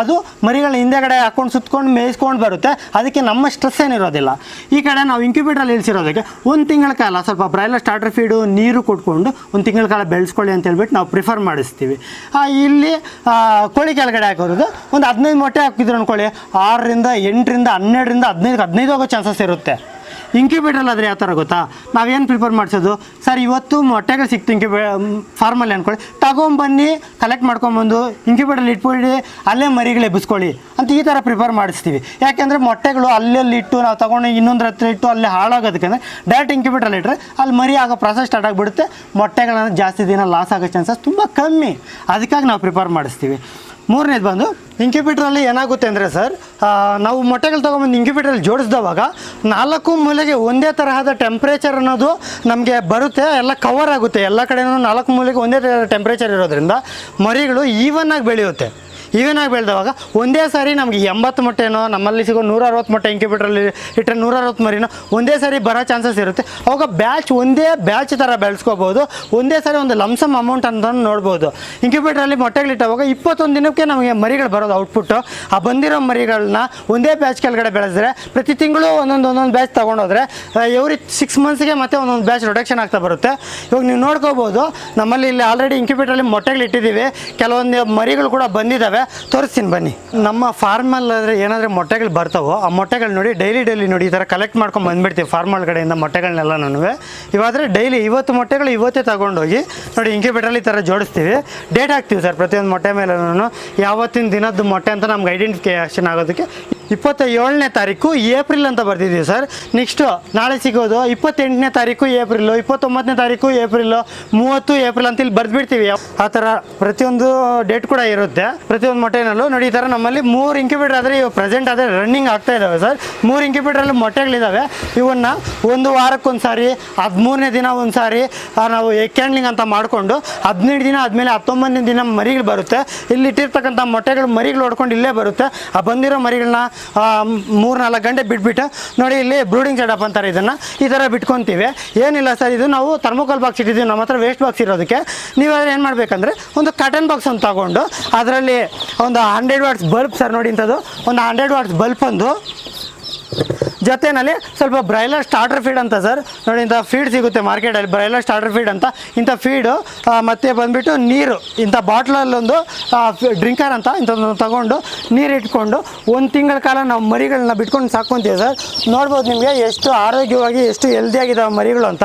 ಅದು ಮರಿಗಳ ಹಿಂದೆಗಡೆ ಹಾಕೊಂಡು ಸುತ್ಕೊಂಡು ಮೇಯಿಸ್ಕೊಂಡು ಬರುತ್ತೆ. ಅದಕ್ಕೆ ನಮ್ಮ ಸ್ಟ್ರೆಸ್ ಏನಿರೋದಿಲ್ಲ. ಈ ಕಡೆ ನಾವು ಇಂಕ್ಯೂಬೇಟ್ರಲ್ಲಿ ಇಳಿಸಿರೋದಕ್ಕೆ ಒಂದು ತಿಂಗಳ ಕಾಲ, ಸ್ವಲ್ಪ ಬ್ರಾಯ್ಲರ್ ಸ್ಟಾರ್ಟರ್ ಫೀಡು ನೀರು ಕೊಟ್ಕೊಂಡು ಒಂದು ತಿಂಗಳ ಕಾಲ ಬೆಳೆಸ್ಕೊಳ್ಳಿ ಅಂತ ಹೇಳ್ಬಿಟ್ಟು ನಾವು ಪ್ರಿಫರ್ ಮಾಡಿಸ್ತೀವಿ. ಇಲ್ಲಿ ಕೋಳಿ ಕೆಳಗಡೆ ಹಾಕೋದು. ಒಂದು ಹದಿನೈದು ಮೊಟ್ಟೆ ಹಾಕಿದ್ರು ಅಂದ್ಕೊಳ್ಳಿ ಆರರಿಂದ ಎಂಟರಿಂದ ಹನ್ನೆರಡರಿಂದ ಹದಿನೈದು ಹದಿನೈದು ಹೋಗೋ ಚಾನ್ಸಸ್ ಇರುತ್ತೆ. ಇಂಕ್ಯುಬೇಟ್ರಲ್ಲಿ ಆದರೆ ಯಾವ ಥರ ಗೊತ್ತಾ? ನಾವೇನು ಪ್ರಿಪೇರ್ ಮಾಡಿಸೋದು? ಸರ್, ಇವತ್ತು ಮೊಟ್ಟೆಗಳು ಸಿಕ್ತು ಇಂಕ್ಯುಬೇ ಫಾರ್ಮಲ್ಲಿ ಅಂದ್ಕೊಳ್ಳಿ ತಗೊಂಬನ್ನಿ ಕಲೆಕ್ಟ್ ಮಾಡ್ಕೊಂಬಂದು ಇಂಕ್ಯುಬೇಟ್ರಲ್ಲಿ ಇಟ್ಬಿಡಿ ಅಲ್ಲೇ ಮರಿಗಳು ಎಬ್ಬಿಸ್ಕೊಳ್ಳಿ ಅಂತ ಈ ಥರ ಪ್ರಿಪೇರ್ ಮಾಡಿಸ್ತೀವಿ. ಯಾಕೆಂದರೆ ಮೊಟ್ಟೆಗಳು ಅಲ್ಲಲ್ಲಿ ಇಟ್ಟು ನಾವು ತಗೊಂಡು ಇನ್ನೊಂದ್ರ ಹತ್ರ ಇಟ್ಟು ಅಲ್ಲೇ ಹಾಳಾಗೋದಕ್ಕೆ ಡೈರೆಕ್ಟ್ ಇಂಕ್ಯುಬೇಟ್ರಲ್ಲಿ ಇಟ್ಟರೆ ಅಲ್ಲಿ ಮರಿ ಆಗೋ ಪ್ರಾಸೆಸ್ ಸ್ಟಾರ್ಟ್ ಆಗಿಬಿಡುತ್ತೆ. ಮೊಟ್ಟೆಗಳನ್ನು ಜಾಸ್ತಿ ದಿನ ಲಾಸ್ ಆಗೋ ಚಾನ್ಸಸ್ ತುಂಬ ಕಮ್ಮಿ. ಅದಕ್ಕಾಗಿ ನಾವು ಪ್ರಿಪೇರ್ ಮಾಡಿಸ್ತೀವಿ. ಮೂರನೇದು ಬಂದು, ಇಂಕ್ಯುಬೇಟ್ರಲ್ಲಿ ಏನಾಗುತ್ತೆ ಅಂದರೆ ಸರ್ ನಾವು ಮೊಟ್ಟೆಗಳು ತೊಗೊಂಬಂದು ಇಂಕ್ಯುಬೇಟ್ರಲ್ಲಿ ಜೋಡಿಸಿದವಾಗ ನಾಲ್ಕು ಮೂಲೆಗೆ ಒಂದೇ ತರಹದ ಟೆಂಪ್ರೇಚರ್ ಅನ್ನೋದು ನಮಗೆ ಬರುತ್ತೆ, ಎಲ್ಲ ಕವರ್ ಆಗುತ್ತೆ. ಎಲ್ಲ ಕಡೆಯೂ ನಾಲ್ಕು ಮೂಲೆಗೆ ಒಂದೇ ಟೆಂಪ್ರೇಚರ್ ಇರೋದ್ರಿಂದ ಮರಿಗಳು ಈವನ್ನಾಗಿ ಬೆಳೆಯುತ್ತೆ. ಈವನ್ ಆಗಿ ಬೆಳೆದವಾಗ ಒಂದೇ ಸಾರಿ ನಮಗೆ ಎಂಬತ್ತು ಮೊಟ್ಟೆನೋ, ನಮ್ಮಲ್ಲಿ ಸಿಗೋ ನೂರ ಅರವತ್ತು ಮೊಟ್ಟೆ ಇಂಕ್ಯುಬೇಟ್ರಲ್ಲಿ ಇಟ್ಟರೆ ನೂರ ಅರವತ್ತು ಮರಿನೋ, ಒಂದೇ ಸಾರಿ ಬರೋ ಚಾನ್ಸಸ್ ಇರುತ್ತೆ. ಅವಾಗ ಬ್ಯಾಚ್ ಒಂದೇ ಬ್ಯಾಚ್ ಥರ ಬೆಳೆಸ್ಕೋಬೋದು. ಒಂದೇ ಸಾರಿ ಒಂದು ಲಮ್ಸಮ್ ಅಮೌಂಟ್ ಅಂತ ನೋಡ್ಬೋದು. ಇಂಕ್ಯುಬೇಟ್ರಲ್ಲಿ ಮೊಟ್ಟೆಗಳಿಟ್ಟವಾಗ ಇಪ್ಪತ್ತೊಂದು ದಿನಕ್ಕೆ ನಮಗೆ ಮರಿಗಳು ಬರೋದು ಔಟ್ಪುಟ್ಟು ಆ ಬಂದಿರೋ ಮರಿಗಳನ್ನ ಒಂದೇ ಬ್ಯಾಚ್ ಕೆಳಗಡೆ ಬೆಳೆಸಿದ್ರೆ, ಪ್ರತಿ ತಿಂಗಳು ಒಂದೊಂದು ಒಂದೊಂದು ಬ್ಯಾಚ್ ತೊಗೊಂಡೋದ್ರೆ ಎವ್ರಿ ಸಿಕ್ಸ್ ಮಂತ್ಸ್ಗೆ ಮತ್ತೆ ಒಂದೊಂದು ಬ್ಯಾಚ್ ರೊಟೇಕ್ಷನ್ ಆಗ್ತಾ ಬರುತ್ತೆ. ಇವಾಗ ನೀವು ನೋಡ್ಕೋಬೋದು, ನಮ್ಮಲ್ಲಿ ಇಲ್ಲಿ ಆಲ್ರೆಡಿ ಇಂಕ್ಯುಬೇಟ್ರಲ್ಲಿ ಮೊಟ್ಟೆಗಳು ಇಟ್ಟಿದ್ದೀವಿ ಕೆಲವೊಂದು ಮರಿಗಳು ಕೂಡ ಬಂದಿದ್ದಾವೆ ಇದ್ದಾವೆ ತೋರಿಸ್ತೀನಿ ಬನ್ನಿ. ನಮ್ಮ ಫಾರ್ಮಲ್ಲಾದರೆ ಏನಾದರೂ ಮೊಟ್ಟೆಗಳು ಬರ್ತಾವೋ, ಆ ಮೊಟ್ಟೆಗಳು ನೋಡಿ ಡೈಲಿ ಡೈಲಿ ನೋಡಿ ಈ ಥರ ಕಲೆಕ್ಟ್ ಮಾಡ್ಕೊಂಡು ಬಂದುಬಿಡ್ತೀವಿ ಫಾರ್ಮಲ್ ಕಡೆಯಿಂದ ಮೊಟ್ಟೆಗಳನ್ನೆಲ್ಲ ನಾನು ಇವಾದರೆ ಡೈಲಿ ಇವತ್ತು ಮೊಟ್ಟೆಗಳು ಇವತ್ತೇ ತಗೊಂಡೋಗಿ ನೋಡಿ ಇಂಕ್ಯುಬೇಟ್ರಲ್ಲಿ ಈ ಥರ ಜೋಡಿಸ್ತೀವಿ. ಡೇಟ್ ಹಾಕ್ತೀವಿ ಸರ್ ಪ್ರತಿಯೊಂದು ಮೊಟ್ಟೆ ಮೇಲೆ ಯಾವತ್ತಿನ ದಿನದ್ದು ಮೊಟ್ಟೆ ಅಂತ ನಮ್ಗೆ ಐಡೆಂಟಿಫಿಕೇಷನ್ ಆಗೋದಕ್ಕೆ ಇಪ್ಪತ್ತ ಏಳನೇ ತಾರೀಕು ಏಪ್ರಿಲ್ ಅಂತ ಬರ್ತಿದ್ದೀವಿ ಸರ್. ನೆಕ್ಸ್ಟು ನಾಳೆ ಸಿಗೋದು ಇಪ್ಪತ್ತೆಂಟನೇ ತಾರೀಕು ಏಪ್ರಿಲು, ಇಪ್ಪತ್ತೊಂಬತ್ತನೇ ತಾರೀಕು ಏಪ್ರಿಲು, ಮೂವತ್ತು ಏಪ್ರಿಲ್ ಅಂತ ಇಲ್ಲಿ ಬರೆದ್ಬಿಡ್ತೀವಿ. ಆ ಥರ ಪ್ರತಿಯೊಂದು ಡೇಟ್ ಕೂಡ ಇರುತ್ತೆ. ಪ್ರತಿಯೊಂದು ಮೊಟ್ಟೆನಲ್ಲೂ ನೋಡಿ ಈ ನಮ್ಮಲ್ಲಿ ಮೂರು ಇಂಕ್ಯುಬೇಟರ್ ಆದರೆ ಇವು ಪ್ರೆಸೆಂಟ್ ಆದರೆ ರನ್ನಿಂಗ್ ಆಗ್ತಾ ಇದ್ದಾವೆ ಸರ್. ಮೂರು ಇಂಕ್ಯುಬೇಟ್ರಲ್ಲಿ ಮೊಟ್ಟೆಗಳಿದ್ದಾವೆ ಇವನ್ನು ಒಂದು ವಾರಕ್ಕೊಂದು ಸಾರಿ ಹದಿಮೂರನೇ ದಿನ ಒಂದು ಸಾರಿ ನಾವು ಎಗ್ ಕ್ಯಾಂಡ್ಲಿಂಗ್ ಅಂತ ಮಾಡಿಕೊಂಡು ಹದಿನೈದು ದಿನ ಆದಮೇಲೆ ಹತ್ತೊಂಬತ್ತನೇ ದಿನ ಮರಿಗಳು ಬರುತ್ತೆ. ಇಲ್ಲಿ ಇಟ್ಟಿರ್ತಕ್ಕಂಥ ಮೊಟ್ಟೆಗಳು ಮರಿಗಳು ಹೊಡ್ಕೊಂಡು ಇಲ್ಲೇ ಬರುತ್ತೆ. ಆ ಬಂದಿರೋ ಮರಿಗಳನ್ನ ಮೂರು ನಾಲ್ಕು ಗಂಟೆ ಬಿಟ್ಬಿಟ್ಟು ನೋಡಿ ಇಲ್ಲಿ ಬ್ರೂಡಿಂಗ್ ಸೆಟಪ್ ಅಂತಾರೆ ಇದನ್ನು. ಈ ಥರ ಬಿಟ್ಕೊತೀವಿ. ಏನಿಲ್ಲ ಸರ್, ಇದು ನಾವು ಥರ್ಮೋಕಲ್ ಬಾಕ್ಸ್ ಇಟ್ಟಿದ್ದೀವಿ. ನಮ್ಮ ಹತ್ರ ವೇಸ್ಟ್ ಬಾಕ್ಸ್ ಇರೋದಕ್ಕೆ. ನೀವು ಅದ್ರ ಏನು ಮಾಡಬೇಕಂದ್ರೆ ಒಂದು ಕಾಟನ್ ಬಾಕ್ಸ್ ಒಂದು ತಗೊಂಡು, ಅದರಲ್ಲಿ ಒಂದು ಹಂಡ್ರೆಡ್ ವಾಟ್ಸ್ ಬಲ್ಬ್ ಸರ್ ನೋಡಿ ಇಂಥದ್ದು. ಒಂದು ಹಂಡ್ರೆಡ್ ವಾಟ್ಸ್ ಬಲ್ಬ್ ಒಂದು ಜೊತೆಯಲ್ಲಿ ಸ್ವಲ್ಪ ಬ್ರೈಲರ್ ಸ್ಟಾರ್ಟರ್ ಫೀಡ್ ಅಂತ ಸರ್ ನೋಡಿ, ಇಂಥ ಫೀಡ್ ಸಿಗುತ್ತೆ ಮಾರ್ಕೆಟಲ್ಲಿ ಬ್ರೈಲರ್ ಸ್ಟಾರ್ಟರ್ ಫೀಡ್ ಅಂತ. ಇಂಥ ಫೀಡು ಮತ್ತೆ ಬಂದುಬಿಟ್ಟು ನೀರು, ಇಂಥ ಬಾಟ್ಲಲ್ಲೊಂದು ಡ್ರಿಂಕರ್ ಅಂತ ಇಂಥದ್ದೊಂದು ತಗೊಂಡು ನೀರು ಇಟ್ಕೊಂಡು ಒಂದು ತಿಂಗಳ ಕಾಲ ನಾವು ಮರಿಗಳನ್ನ ಬಿಟ್ಕೊಂಡು ಸಾಕ್ಕೊಂತೀವಿ ಸರ್ ನೋಡ್ಬೋದು ನಿಮಗೆ ಎಷ್ಟು ಆರೋಗ್ಯವಾಗಿ, ಎಷ್ಟು ಹೆಲ್ದಿಯಾಗಿದ್ದಾವೆ ಮರಿಗಳು ಅಂತ.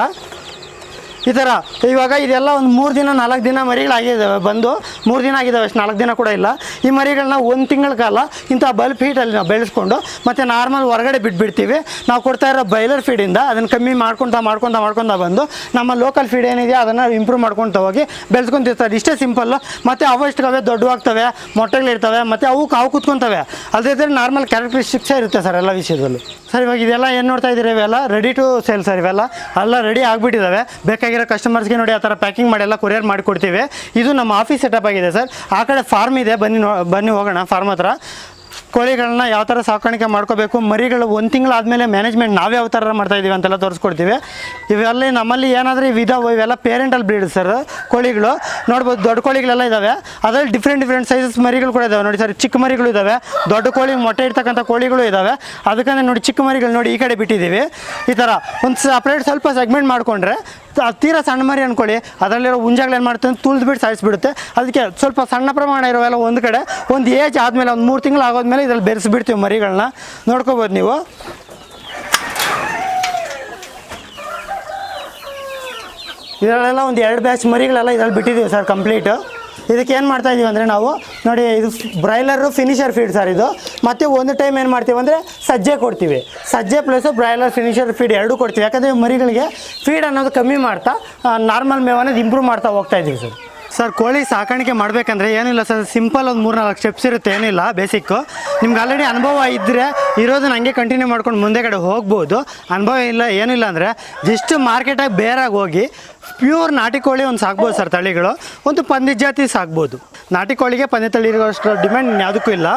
ಈ ಥರ ಇವಾಗ ಇದೆಲ್ಲ ಒಂದು ಮೂರು ದಿನ, ನಾಲ್ಕು ದಿನ ಮರಿಗಳಾಗಿದ್ದಾವೆ ಬಂದು ಮೂರು ದಿನ ಆಗಿದ್ದಾವೆ ಅಷ್ಟು ನಾಲ್ಕು ದಿನ ಕೂಡ ಇಲ್ಲ. ಈ ಮರಿಗಳನ್ನ ಒಂದು ತಿಂಗಳ ಕಾಲ ಇಂಥ ಬಲ್ಬ್ ಫೀಡಲ್ಲಿ ನಾವು ಬೆಳೆಸ್ಕೊಂಡು ಮತ್ತು ನಾರ್ಮಲ್ ಹೊರಗಡೆ ಬಿಟ್ಬಿಡ್ತೀವಿ. ನಾವು ಕೊಡ್ತಾ ಇರೋ ಬೈಲರ್ ಫೀಡಿಂದ ಅದನ್ನು ಕಮ್ಮಿ ಮಾಡ್ಕೊತಾ ಮಾಡ್ಕೊತಾ ಮಾಡ್ಕೊತಾ ಬಂದು ನಮ್ಮ ಲೋಕಲ್ ಫೀಡ್ ಏನಿದೆ ಅದನ್ನು ಇಂಪ್ರೂವ್ ಮಾಡ್ಕೊತ ಹೋಗಿ ಬೆಳೆಸ್ಕೊಂತಿರ್ತಾರೆ ಇಷ್ಟೇ ಸಿಂಪಲ್ಲು ಮತ್ತು ಅವಷ್ಟಕ್ಕವೇ ದೊಡ್ಡವಾಗ್ತವೆ, ಮೊಟ್ಟೆಗಳಿರ್ತವೆ, ಮತ್ತು ಅವು ಕಾವು ಕೂತ್ಕೊತವೆ. ಅದೇ ನಾರ್ಮಲ್ ಕ್ಯಾರೆಕ್ಟರಿಸ್ಟಿಕ್ಸೇ ಇರುತ್ತೆ ಸರ್ ಎಲ್ಲ ವಿಷಯದಲ್ಲೂ. ಸರ್, ಇವಾಗ ಇದೆಲ್ಲ ಏನು ನೋಡ್ತಾ ಇದ್ದೀರಿ ಇವೆಲ್ಲ? ರೆಡಿ ಟು ಸೇಲ್ ಸರ್ ಇವೆಲ್ಲ. ಎಲ್ಲ ರೆಡಿ ಆಗಿಬಿಟ್ಟಿದ್ದಾವೆ ಬೇಕಾಗಿರೋ ಕಸ್ಟಮರ್ಸ್ಗೆ ನೋಡಿ ಆ ಥರ ಪ್ಯಾಕಿಂಗ್ ಮಾಡಿ ಎಲ್ಲ ಕೊರಿಯರ್ ಮಾಡಿಕೊಡ್ತೀವಿ. ಇದು ನಮ್ಮ ಆಫೀಸ್ ಸೆಟಪ್ ಆಗಿದೆ ಸರ್. ಆ ಕಡೆ ಫಾರ್ಮ್ ಇದೆ. ಬನ್ನಿ ನೋ ಬನ್ನಿ ಹೋಗೋಣ ಫಾರ್ಮ್ ಹತ್ರ. ಕೋಳಿಗಳನ್ನ ಯಾವ ಥರ ಸಾಕಾಣಿಕೆ ಮಾಡ್ಕೋಬೇಕು, ಮರಿಗಳು ಒಂದು ತಿಂಗಳಾದಮೇಲೆ ಮ್ಯಾನೇಜ್ಮೆಂಟ್ ನಾವೇ ಯಾವ ಥರ ಮಾಡ್ತಾ ಇದೀವಿ ಅಂತೆಲ್ಲ ತೋರಿಸ್ಕೊಡ್ತೀವಿ. ಇವೆಲ್ಲ ನಮ್ಮಲ್ಲಿ ಏನಾದರೂ ವಿಧ ಇವೆಲ್ಲ ಪೇರೆಂಟಲ್ ಬ್ರೀಡ್ ಸರ್ ಕೋಳಿಗಳು. ನೋಡ್ಬೋದು ದೊಡ್ಡ ಕೋಳಿಗಳೆಲ್ಲ ಇದ್ದಾವೆ ಅದರಲ್ಲಿ ಡಿಫ್ರೆಂಟ್ ಡಿಫ್ರೆಂಟ್ ಸೈಜಸ್ ಮರಿಗಳು ಕೂಡ ಇದ್ದಾವೆ ನೋಡಿ ಸರ್ ಚಿಕ್ಕ ಮರಿಗಳು ಇದ್ದಾವೆ ದೊಡ್ಡ ಕೋಳಿ ಮೊಟ್ಟೆ ಇಡ್ತಕ್ಕಂಥ ಕೋಳಿಗಳು ಇದ್ದಾವೆ ಅದಕ್ಕಂದ್ರೆ ನೋಡಿ ಚಿಕ್ಕ ಮರಿಗಳು ನೋಡಿ ಈ ಕಡೆ ಬಿಟ್ಟಿದ್ದೀವಿ. ಈ ಥರ ಒಂದು ಸಪ್ರೇಟ್ ಸ್ವಲ್ಪ ಸೆಗ್ಮೆಂಟ್ ಮಾಡಿಕೊಂಡ್ರೆ ತೀರಾ ಸಣ್ಣ ಮರಿ ಅಂದ್ಕೊಳ್ಳಿ ಅದರಲ್ಲಿರೋ ಹುಂಜಾಗಳು ಏನು ಮಾಡ್ತಾರೆ ತುಳಿದ್ಬಿಟ್ಟು ಸಾಯಿಸ್ಬಿಡುತ್ತೆ. ಅದಕ್ಕೆ ಸ್ವಲ್ಪ ಸಣ್ಣ ಪ್ರಮಾಣ ಇರೋವೆಲ್ಲ ಒಂದು ಕಡೆ. ಒಂದು ಏಜ್ ಆದಮೇಲೆ ಒಂದು ಮೂರು ತಿಂಗಳು ಆಗೋದ್ಮೇಲೆ ಇದ್ರಲ್ಲಿ ಬೆರೆಸಿಬಿಡ್ತೀವಿ ಮರಿಗಳನ್ನ. ನೋಡ್ಕೋಬೋದು ನೀವು. ಇದರಲ್ಲೆಲ್ಲ ಒಂದು ಎರಡು ಬ್ಯಾಚ್ ಮರಿಗಳೆಲ್ಲ ಇದರಲ್ಲಿ ಬಿಟ್ಟಿದ್ದೀವಿ ಸರ್ ಕಂಪ್ಲೀಟು ಇದಕ್ಕೆ ಏನು ಮಾಡ್ತಾ ಇದೀವಿ ಅಂದರೆ ನಾವು, ನೋಡಿ, ಇದು ಬ್ರಾಯ್ಲರು ಫಿನಿಷರ್ ಫೀಡ್ ಸರ್ ಇದು. ಮತ್ತು ಒಂದು ಟೈಮ್ ಏನು ಮಾಡ್ತೀವಿ ಅಂದರೆ ಸಜ್ಜೆ ಕೊಡ್ತೀವಿ. ಸಜ್ಜೆ ಪ್ಲಸ್ ಬ್ರಾಯ್ಲರ್ ಫಿನಿಷರ್ ಫೀಡ್ ಎರಡೂ ಕೊಡ್ತೀವಿ. ಯಾಕಂದರೆ ಮರಿಗಳಿಗೆ ಫೀಡ್ ಅನ್ನೋದು ಕಮ್ಮಿ ಮಾಡ್ತಾ ನಾರ್ಮಲ್ ಮೇವ್ ಇಂಪ್ರೂವ್ ಮಾಡ್ತಾ ಹೋಗ್ತಾ ಇದ್ದೀವಿ ಸರ್. ಸರ್, ಕೋಳಿ ಸಾಕಾಣಿಕೆ ಮಾಡಬೇಕಂದ್ರೆ ಏನಿಲ್ಲ ಸರ್, ಸಿಂಪಲ್ ಒಂದು ಮೂರು ನಾಲ್ಕು ಸ್ಟೆಪ್ಸ್ ಇರುತ್ತೆ, ಏನಿಲ್ಲ ಬೇಸಿಕ್ಕು ನಿಮ್ಗೆ ಆಲ್ರೆಡಿ ಅನುಭವ ಇದ್ದರೆ ಇರೋದನ್ನ ಹಂಗೆ ಕಂಟಿನ್ಯೂ ಮಾಡ್ಕೊಂಡು ಮುಂದೆ ಕಡೆ ಹೋಗ್ಬೋದು. ಅನುಭವ ಇಲ್ಲ, ಏನಿಲ್ಲ ಅಂದರೆ ಜಸ್ಟ್ ಮಾರ್ಕೆಟಾಗಿ ಬೇರಾಗಿ ಹೋಗಿ ಪ್ಯೂರ್ ನಾಟಿ ಕೋಳಿ ಒಂದು ಸಾಕ್ಬೋದು ಸರ್ ತಳಿಗಳು. ಒಂದು ಪಂದ್ಯ ಜಾತಿ ಸಾಕ್ಬೋದು. ನಾಟಿ ಕೋಳಿಗೆ ಪಂದ್ಯ ತಳಿ ಇರೋಷ್ಟು ಡಿಮ್ಯಾಂಡ್ ಯಾವುದಕ್ಕೂ ಇಲ್ಲ.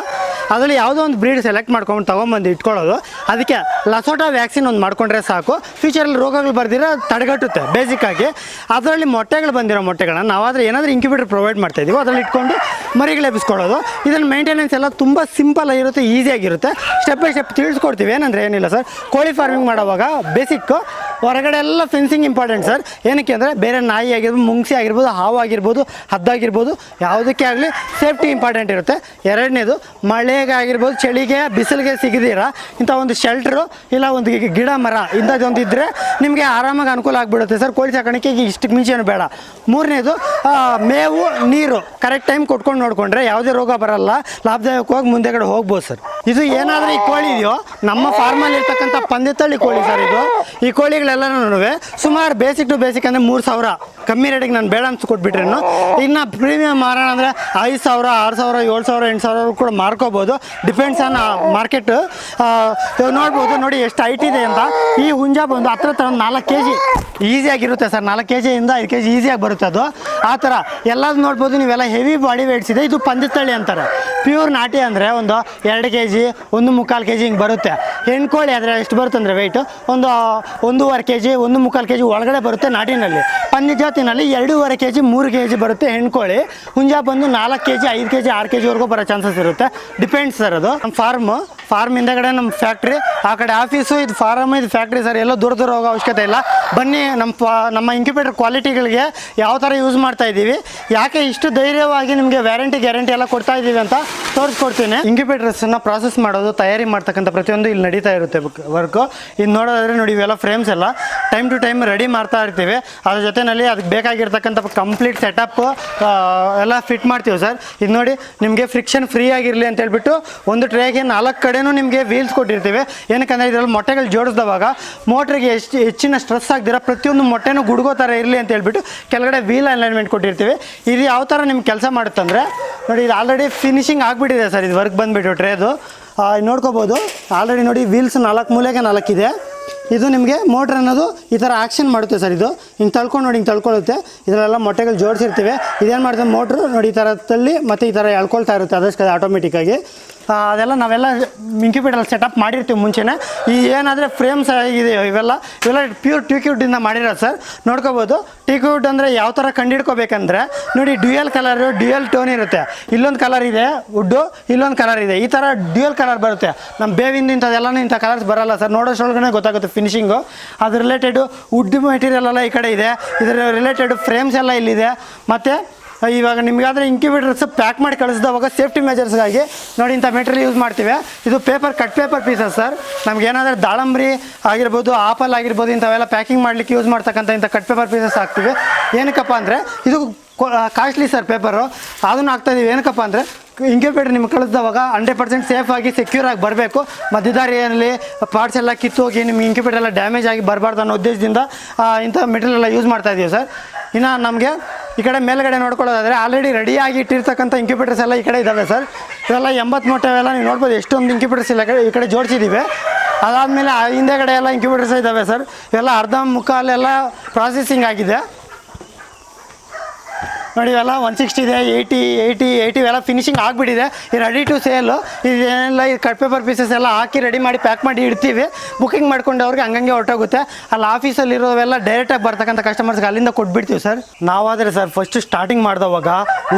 ಅದರಲ್ಲಿ ಯಾವುದೋ ಒಂದು ಬ್ರೀಡ್ ಸೆಲೆಕ್ಟ್ ಮಾಡ್ಕೊಂಡು ತೊಗೊಂಬಂದು ಇಟ್ಕೊಳ್ಳೋದು. ಅದಕ್ಕೆ ಲಸೋಟಾ ವ್ಯಾಕ್ಸಿನ್ ಒಂದು ಮಾಡ್ಕೊಂಡ್ರೆ ಸಾಕು. ಫ್ಯೂಚರಲ್ಲಿ ರೋಗಗಳು ಬರ್ದಿರೋ ತಡೆಗಟ್ಟುತ್ತೆ ಬೇಸಿಕ್ಕಾಗಿ ಅದರಲ್ಲಿ ಮೊಟ್ಟೆಗಳು ಬಂದಿರೋ ಮೊಟ್ಟೆಗಳನ್ನ ನಾವಾದರೆ ಏನಾದರೂ ಇಂಕ್ಯುಬೇಟರ್ ಪ್ರೊವೈಡ್ ಮಾಡ್ತಾ ಇದೀವೋ, ಅದರಲ್ಲಿ ಇಟ್ಕೊಂಡು ಮರಿಗಳು ಎಬ್ಬಿಸ್ಕೊಳ್ಳೋದು. ಇದನ್ನು ಮೇಂಟೆನೆನ್ಸ್ ಎಲ್ಲ ತುಂಬ ಸಿಂಪಲ್ ಆಗಿರುತ್ತೆ ಈಸಿಯಾಗಿರುತ್ತೆ ಸ್ಟೆಪ್ ಬೈ ಸ್ಟೆಪ್ ತಿಳಿಸ್ಕೊಡ್ತೀವಿ. ಏನಂದರೆ ಏನಿಲ್ಲ ಸರ್. ಕೋಳಿ ಫಾರ್ಮಿಂಗ್ ಮಾಡೋವಾಗ ಬೇಸಿಕ್ಕು ಹೊರಗಡೆ ಎಲ್ಲ ಫೆನ್ಸಿಂಗ್ ಇಂಪಾರ್ಟೆಂಟ್ ಸರ್ ಏನಕ್ಕೆ ಅಂದರೆ ಬೇರೆ ನಾಯಿ ಆಗಿರ್ಬೋದು, ಮುಂಗ್ಸಿ ಆಗಿರ್ಬೋದು, ಹಾವು ಆಗಿರ್ಬೋದು ಹದ್ದಾಗಿರ್ಬೋದು ಯಾವುದಕ್ಕೆ ಆಗಲಿ ಸೇಫ್ಟಿ ಇಂಪಾರ್ಟೆಂಟ್ ಇರುತ್ತೆ. ಎರಡನೇದು ಮಳೆಗೆ ಆಗಿರ್ಬೋದು ಚಳಿಗೆ, ಬಿಸಿಲಿಗೆ ಸಿಗದಿರ ಇಂಥ ಒಂದು ಶೆಲ್ಟ್ರು ಇಲ್ಲ ಒಂದು ಗಿಡ ಮರ ಇಂಥದ್ದೊಂದು ಇದ್ದರೆ ನಿಮಗೆ ಆರಾಮಾಗಿ ಅನುಕೂಲ ಆಗಿಬಿಡುತ್ತೆ ಸರ್ ಕೋಳಿ ಸಾಕಾಣಿಕೆಗೆ ಇಷ್ಟಕ್ಕೆ ಮಿಂಚೇನು ಬೇಡ. ಮೂರನೇದು ಮೇವು, ನೀರು ಕರೆಕ್ಟ್ ಟೈಮ್ ಕೊಟ್ಕೊಂಡು ನೋಡಿಕೊಂಡ್ರೆ ಯಾವುದೇ ರೋಗ ಬರಲ್ಲ. ಲಾಭದಾಯಕವಾಗಿ ಮುಂದೆ ಕಡೆ ಹೋಗ್ಬೋದು ಸರ್ ಇದು ಏನಾದರೂ ಈ ಕೋಳಿ ಇದೆಯೋ, ನಮ್ಮ ಫಾರ್ಮಲ್ಲಿ ಇರ್ತಕ್ಕಂಥ ಪಂದ್ಯತಳ್ಳಿ ಕೋಳಿ ಸರ್ ಇದು. ಈ ಕೋಳಿಗಳೆಲ್ಲನೂ ಸುಮಾರು ಬೇಸಿಕ್ ಟು ಬೇಸಿಕ್ ಅಂದರೆ ಮೂರು ಸಾವಿರ. ಕಮ್ಮಿ ರೇಟಿಗೆ ನಾನು ಬೇಡ ಅಂತ ಕೊಟ್ಬಿಟ್ರೇನು? ಇನ್ನು ಪ್ರೀಮಿಯಂ ಮಾರೋಣ ಅಂದರೆ ಐದು ಸಾವಿರ, ಆರು ಸಾವಿರ, ಏಳು ಸಾವಿರ, ಎಂಟು ಸಾವಿರ ಕೂಡ ಮಾರ್ಕೋಬೋದು. ಡಿಪೆಂಡ್ಸ್ ಆನ್ ಮಾರ್ಕೆಟ್ ನೋಡ್ಬೋದು, ನೋಡಿ ಎಷ್ಟು ಹೈಟ್ ಇದೆ ಅಂತ. ಈ ಹುಂಜ ಬಂದು ಹತ್ರ ಹತ್ರ ಒಂದು ನಾಲ್ಕು ಕೆ ಜಿ ಈಸಿಯಾಗಿರುತ್ತೆ ಸರ್. ನಾಲ್ಕು ಕೆ ಜಿಯಿಂದ ಐದು ಕೆ ಜಿ ಈಸಿಯಾಗಿ ಬರುತ್ತೆ ಅದು. ಆ ಥರ. ಎಲ್ಲದು ನೋಡ್ಬೋದು, ನೀವೆಲ್ಲ ಹೆವಿ ಬಾಡಿ ವೇಟ್ಸ್ ಇದೆ. ಇದು ಪಂದ್ಯತಳ್ಳಿ ಅಂತಾರೆ. ಪ್ಯೂರ್ ನಾಟಿ ಅಂದರೆ ಒಂದು ಎರಡು ಕೆ ಜಿ ಒಂದು ಮುಕ್ಕಾಲು ಕೆ ಜಿ ಹಿಂಗೆ ಬರುತ್ತೆ. ಹೆಣ್ಕೋಳಿ ಆದರೆ ಎಷ್ಟು ಬರುತ್ತೆ ಅಂದರೆ ವೆಯ್ಟು ಒಂದು ಒಂದೂವರೆ ಕೆ ಜಿ ಒಂದು ಮುಕ್ಕಾಲು ಕೆ ಜಿ ಒಳಗಡೆ ಬರುತ್ತೆ ನಾಟಿನಲ್ಲಿ ಪಂದ್ಯ ಜಾತಿನಲ್ಲಿ ಎರಡೂವರೆ ಕೆ ಜಿ ಮೂರು ಕೆ ಜಿ ಬರುತ್ತೆ ಹೆಣ್ಕೋಳಿ. ಹುಂಜ ಬಂದು ನಾಲ್ಕು ಕೆ ಜಿ ಐದು ಕೆ ಜಿ ಆರು ಕೆ ಜಿವರೆಗೂ ಬರೋ ಚಾನ್ಸಸ್ ಇರುತ್ತೆ. ಡಿಪೆಂಡ್ಸ್ ಸರ್ ಅದು. ನಮ್ಮ ಫಾರ್ಮ್ ಫಾರ್ಮ್ ಹಿಂದೆಗಡೆ ನಮ್ಮ ಫ್ಯಾಕ್ಟ್ರಿ ಆ ಕಡೆ ಆಫೀಸು ಇದು ಫಾರಮ್ ಇದು ಫ್ಯಾಕ್ಟ್ರಿ ಸರ್ ಎಲ್ಲೋ ದೂರ ದೂರ ಹೋಗೋ ಅವಶ್ಯಕತೆ ಇಲ್ಲ. ಬನ್ನಿ ನಮ್ಮ ನಮ್ಮ ಇಂಕ್ಯುಬೇಟರ್ ಕ್ವಾಲಿಟಿಗಳಿಗೆ ಯಾವ ಥರ ಯೂಸ್ ಮಾಡ್ತಾ ಇದ್ದೀವಿ. ಯಾಕೆ ಇಷ್ಟು ಧೈರ್ಯವಾಗಿ ನಿಮಗೆ ವ್ಯಾರಂಟಿ ಗ್ಯಾರಂಟಿ ಎಲ್ಲ ಕೊಡ್ತಾ ಇದ್ದೀವಿ ಅಂತ ತೋರಿಸ್ಕೊಡ್ತೀನಿ. ಇಂಕ್ಯುಬೇಟರ್ಸನ್ನು ಪ್ರಾಸೆಸ್ ಮಾಡೋದು, ತಯಾರಿ ಮಾಡ್ತಕ್ಕಂಥ ಪ್ರತಿಯೊಂದು ಇಲ್ಲಿ ನಡೀತಾ ಇರುತ್ತೆ ವರ್ಕು ಇದು ನೋಡೋದಾದ್ರೆ ನೋಡಿ ಇವೆಲ್ಲ ಫ್ರೇಮ್ಸ್ ಎಲ್ಲ. ಟೈಮ್ ಟು ಟೈಮ್ ರೆಡಿ ಮಾಡ್ತಾ ಇರ್ತೀವಿ. ಅದ್ರ ಜೊತೆಯಲ್ಲಿ ಅದಕ್ಕೆ ಬೇಕಾಗಿರ್ತಕ್ಕಂಥ ಕಂಪ್ಲೀಟ್ ಸೆಟಪ್ ಎಲ್ಲ ಫಿಟ್ ಮಾಡ್ತೀವಿ ಸರ್. ಇದು ನೋಡಿ, ನಿಮಗೆ ಫ್ರಿಕ್ಷನ್ ಫ್ರೀ ಆಗಿರಲಿ ಅಂತ ಹೇಳ್ಬಿಟ್ಟು ಒಂದು ಟ್ರೇಗೆ ನಾಲ್ಕು ಕಡೆನೂ ನಿಮಗೆ ವೀಲ್ಸ್ ಕೊಟ್ಟಿರ್ತೀವಿ. ಏನಕ್ಕಂದರೆ ಇದರಲ್ಲಿ ಮೊಟ್ಟೆಗಳು ಜೋಡಿಸಿದವಾಗ ಮೋಟ್ರಿಗೆ ಎಷ್ಟು, ಹೆಚ್ಚಿನ ಸ್ಟ್ರೆಸ್ ಆಗದಿರ ಪ್ರತಿಯೊಂದು ಮೊಟ್ಟೆನೂ ಗುಡುಗೋ ಥರ ಇರಲಿ ಅಂತ ಹೇಳ್ಬಿಟ್ಟು ಕೆಳಗಡೆ ವೀಲ್ ಅಲೈನ್ಮೆಂಟ್ ಕೊಟ್ಟಿರ್ತೀವಿ. ಇದು ಯಾವ ಥರ ನಿಮ್ಗೆ ಕೆಲಸ ಮಾಡುತ್ತಂದ್ರೆ, ನೋಡಿ ಇದು ಆಲ್ರೆಡಿ ಫಿನಿಶಿಂಗ್ ಆಗಿಬಿಟ್ಟಿದೆ ಸರ್, ಇದು ವರ್ಕ್ ಬಂದುಬಿಟ್ಟು ಟ್ರೇದು ನೋಡ್ಕೋಬೋದು. ಆಲ್ರೆಡಿ ನೋಡಿ ವೀಲ್ಸ್ ನಾಲ್ಕು ಮೂಲೆಗೆ ನಾಲ್ಕಿದೆ. ಇದು ನಿಮಗೆ ಮೋಟ್ರ್ ಅನ್ನೋದು ಈ ಥರ ಆ್ಯಕ್ಷನ್ ಮಾಡುತ್ತೆ ಸರ್ ಇದು. ಹಿಂಗೆ ತಳ್ಕೊಂಡು ನೋಡಿ, ಹಿಂಗೆ ತಳ್ಕೊಳ್ಳುತ್ತೆ. ಇದರಲ್ಲೆಲ್ಲ ಮೊಟ್ಟೆಗಳು ಜೋಡಿಸಿರ್ತೀವಿ. ಇದೇನು ಮಾಡುತ್ತೆ ಮೋಟ್ರು ನೋಡಿ ಈ ಥರ ತಳ್ಳಿ ಮತ್ತು ಈ ಥರ ಎಳ್ಕೊಳ್ತಾ ಇರುತ್ತೆ ಅದಷ್ಟು ಆಟೋಮೆಟಿಕ್ಕಾಗಿ. ಅದೆಲ್ಲ ನಾವೆಲ್ಲ ಇಂಕ್ಯುಬೇಟರ್ ಸೆಟಪ್ ಮಾಡಿರ್ತೀವಿ ಮುಂಚೆನೇ. ಈ ಏನಾದರೆ ಫ್ರೇಮ್ಸ್ ಆಗಿದೆ ಇವೆಲ್ಲ ಇವೆಲ್ಲ ಪ್ಯೂರ್ ಟ್ಯೂಕ್ಯೂಟಿಂದ ಮಾಡಿರೋದು ಸರ್ ನೋಡ್ಕೋಬೋದು. ಟ್ಯೂಕ್ಯೂಟ್ ಅಂದರೆ ಯಾವ ಥರ ಕಂಡಿಡ್ಕೋಬೇಕಂದ್ರೆ, ನೋಡಿ ಡ್ಯೂಯಲ್ ಕಲರು ಡ್ಯೂಯಲ್ ಟೋನ್ ಇರುತ್ತೆ. ಇಲ್ಲೊಂದು ಕಲರ್ ಇದೆ ವುಡ್ಡು ಇಲ್ಲೊಂದು ಕಲರ್ ಇದೆ. ಈ ಥರ ಡ್ಯೂಯಲ್ ಕಲರ್ ಬರುತ್ತೆ. ನಮ್ಮ ಬೇವಿಂದ ಇಂಥದ್ದೆಲ್ಲನೂ ಇಂಥ ಕಲರ್ಸ್ ಬರಲ್ಲ ಸರ್ ನೋಡೋಷ್ಟೊಳಗಡೆ ಗೊತ್ತಾಗುತ್ತೆ ಫಿನಿಶಿಂಗು ಅದು ರಿಲೇಟೆಡು ವುಡ್ ಮೆಟೀರಿಯಲ್ ಎಲ್ಲ ಈ ಕಡೆ ಇದೆ. ಇದರ ರಿಲೇಟೆಡ್ ಫ್ರೇಮ್ಸ್ ಎಲ್ಲ ಇಲ್ಲಿದೆ. ಮತ್ತು ಇವಾಗ ನಿಮಗಾದ್ರೆ ಇಂಕ್ಯುಬೇಟರ್ಸ್ ಪ್ಯಾಕ್ ಮಾಡಿ ಕಳಿಸಿದವಾಗ ಸೇಫ್ಟಿ ಮೆಜರ್ಸ್ಗಾಗಿ ನೋಡಿ ಇಂಥ ಮೆಟೀರಿಯಲ್ ಯೂಸ್ ಮಾಡ್ತೀವಿ. ಇದು paper cut paper pieces sir ನಮ್ಗೆ ಏನಾದರೂ ದಾಳಂಬ್ರಿ ಆಗಿರ್ಬೋದು, ಆಪಲ್ ಆಗಿರ್ಬೋದು, ಇಂಥವೆಲ್ಲ ಪ್ಯಾಕಿಂಗ್ ಮಾಡಲಿಕ್ಕೆ ಯೂಸ್ ಮಾಡ್ತಕ್ಕಂಥ ಇಂಥ ಕಟ್ ಪೇಪರ್ ಪೀಸಸ್ ಹಾಕ್ತೀವಿ. ಏನಕ್ಕಪ್ಪ ಅಂದರೆ, ಇದು ಕಾಸ್ಟ್ಲಿ ಸರ್ ಪೇಪರು ಅದನ್ನು ಹಾಕ್ತಾಯಿದ್ದೀವಿ ಏನಕ್ಕಪ್ಪ ಅಂದರೆ ಇಂಕ್ಯುಬೇಟರ್ ನಿಮ್ಗೆ ಕಳಿಸಿದವಾಗ ಹಂಡ್ರೆಡ್ ಪರ್ಸೆಂಟ್ ಸೇಫ್ ಆಗಿ ಸೆಕ್ಯೂರ್ ಆಗಿ ಬರಬೇಕು. ಮಧ್ಯದಾರಿಯಲ್ಲಿ ಪಾರ್ಟ್ಸ್ ಎಲ್ಲ ಕಿತ್ತೋಗಿ ನಿಮ್ಗೆ ಇಂಕ್ಯುಬೇಟರ್ ಎಲ್ಲ ಡ್ಯಾಮೇಜ್ ಆಗಿ ಬರಬಾರ್ದು ಅನ್ನೋ ಉದ್ದೇಶದಿಂದ ಇಂಥ ಮೆಟೀರಿಯಲ್ ಎಲ್ಲ ಯೂಸ್ ಮಾಡ್ತಾ ಇದ್ದೀವಿ ಸರ್. ಇನ್ನು ನಮಗೆ ಈ ಕಡೆ ಮೇಲ್ಗಡೆ ನೋಡ್ಕೊಳ್ಳೋದಾದರೆ ಆಲ್ರೆಡಿ ರೆಡಿಯಾಗಿ ಇಟ್ಟಿರ್ತಕ್ಕಂಥ ಇಂಕ್ಯುಬೇಟರ್ಸ್ ಎಲ್ಲ ಈ ಕಡೆ ಇದ್ದಾವೆ ಸರ್. ಇವೆಲ್ಲ ಎಂಬತ್ತು ಮೊಟ್ಟೆವೆಲ್ಲ ನೀವು ನೋಡ್ಬೋದು, ಎಷ್ಟೊಂದು ಇಂಕ್ಯುಬೇಟರ್ಸ್ ಇಲ್ಲ ಈ ಕಡೆ ಜೋಡಿಸಿದ್ದೀವಿ ಅದಾದಮೇಲೆ ಹಿಂದೆಗಡೆ ಎಲ್ಲ ಇಂಕ್ಯುಬೇಟರ್ಸ್ ಇದ್ದಾವೆ ಸರ್. ಇವೆಲ್ಲ ಅರ್ಧ ಮುಕ್ಕಾಲೆಲ್ಲ ಪ್ರಾಸೆಸಿಂಗ್ ಆಗಿದೆ. ನೋಡಿ ಇವೆಲ್ಲ ಒನ್ ಸಿಕ್ಸ್ಟಿ ಇದೆ ಏಯ್ಟಿ ಏಯ್ಟಿ ಏಯ್ಟಿ ಇವೆಲ್ಲ ಫಿನಿಶಿಂಗ್ ಆಗಿಬಿಟ್ಟಿದೆ. ಈ ರೆಡಿ ಟು ಸೇಲು ಇದೇನೆಲ್ಲ ಈ ಕಟ್ ಪೇಪರ್ ಪೀಸಸ್ ಎಲ್ಲ ಹಾಕಿ ರೆಡಿ ಮಾಡಿ ಪ್ಯಾಕ್ ಮಾಡಿ ಇಡ್ತೀವಿ. ಬುಕಿಂಗ್ ಮಾಡ್ಕೊಂಡವ್ರಿಗೆ ಹಂಗಂಗೆ ಹೊರಟೋಗುತ್ತೆ. ಅಲ್ಲಿ ಆಫೀಸಲ್ಲಿ ಇರೋವೆಲ್ಲ ಡೈರೆಕ್ಟಾಗಿ ಬರ್ತಕ್ಕಂಥ ಕಸ್ಟಮರ್ಸ್ಗೆ ಅಲ್ಲಿಂದ ಕೊಟ್ಬಿಡ್ತೀವಿ ಸರ್. ನಾವಾದರೆ ಸರ್ ಫಸ್ಟ್ ಸ್ಟಾರ್ಟಿಂಗ್ ಮಾಡಿದವಾಗ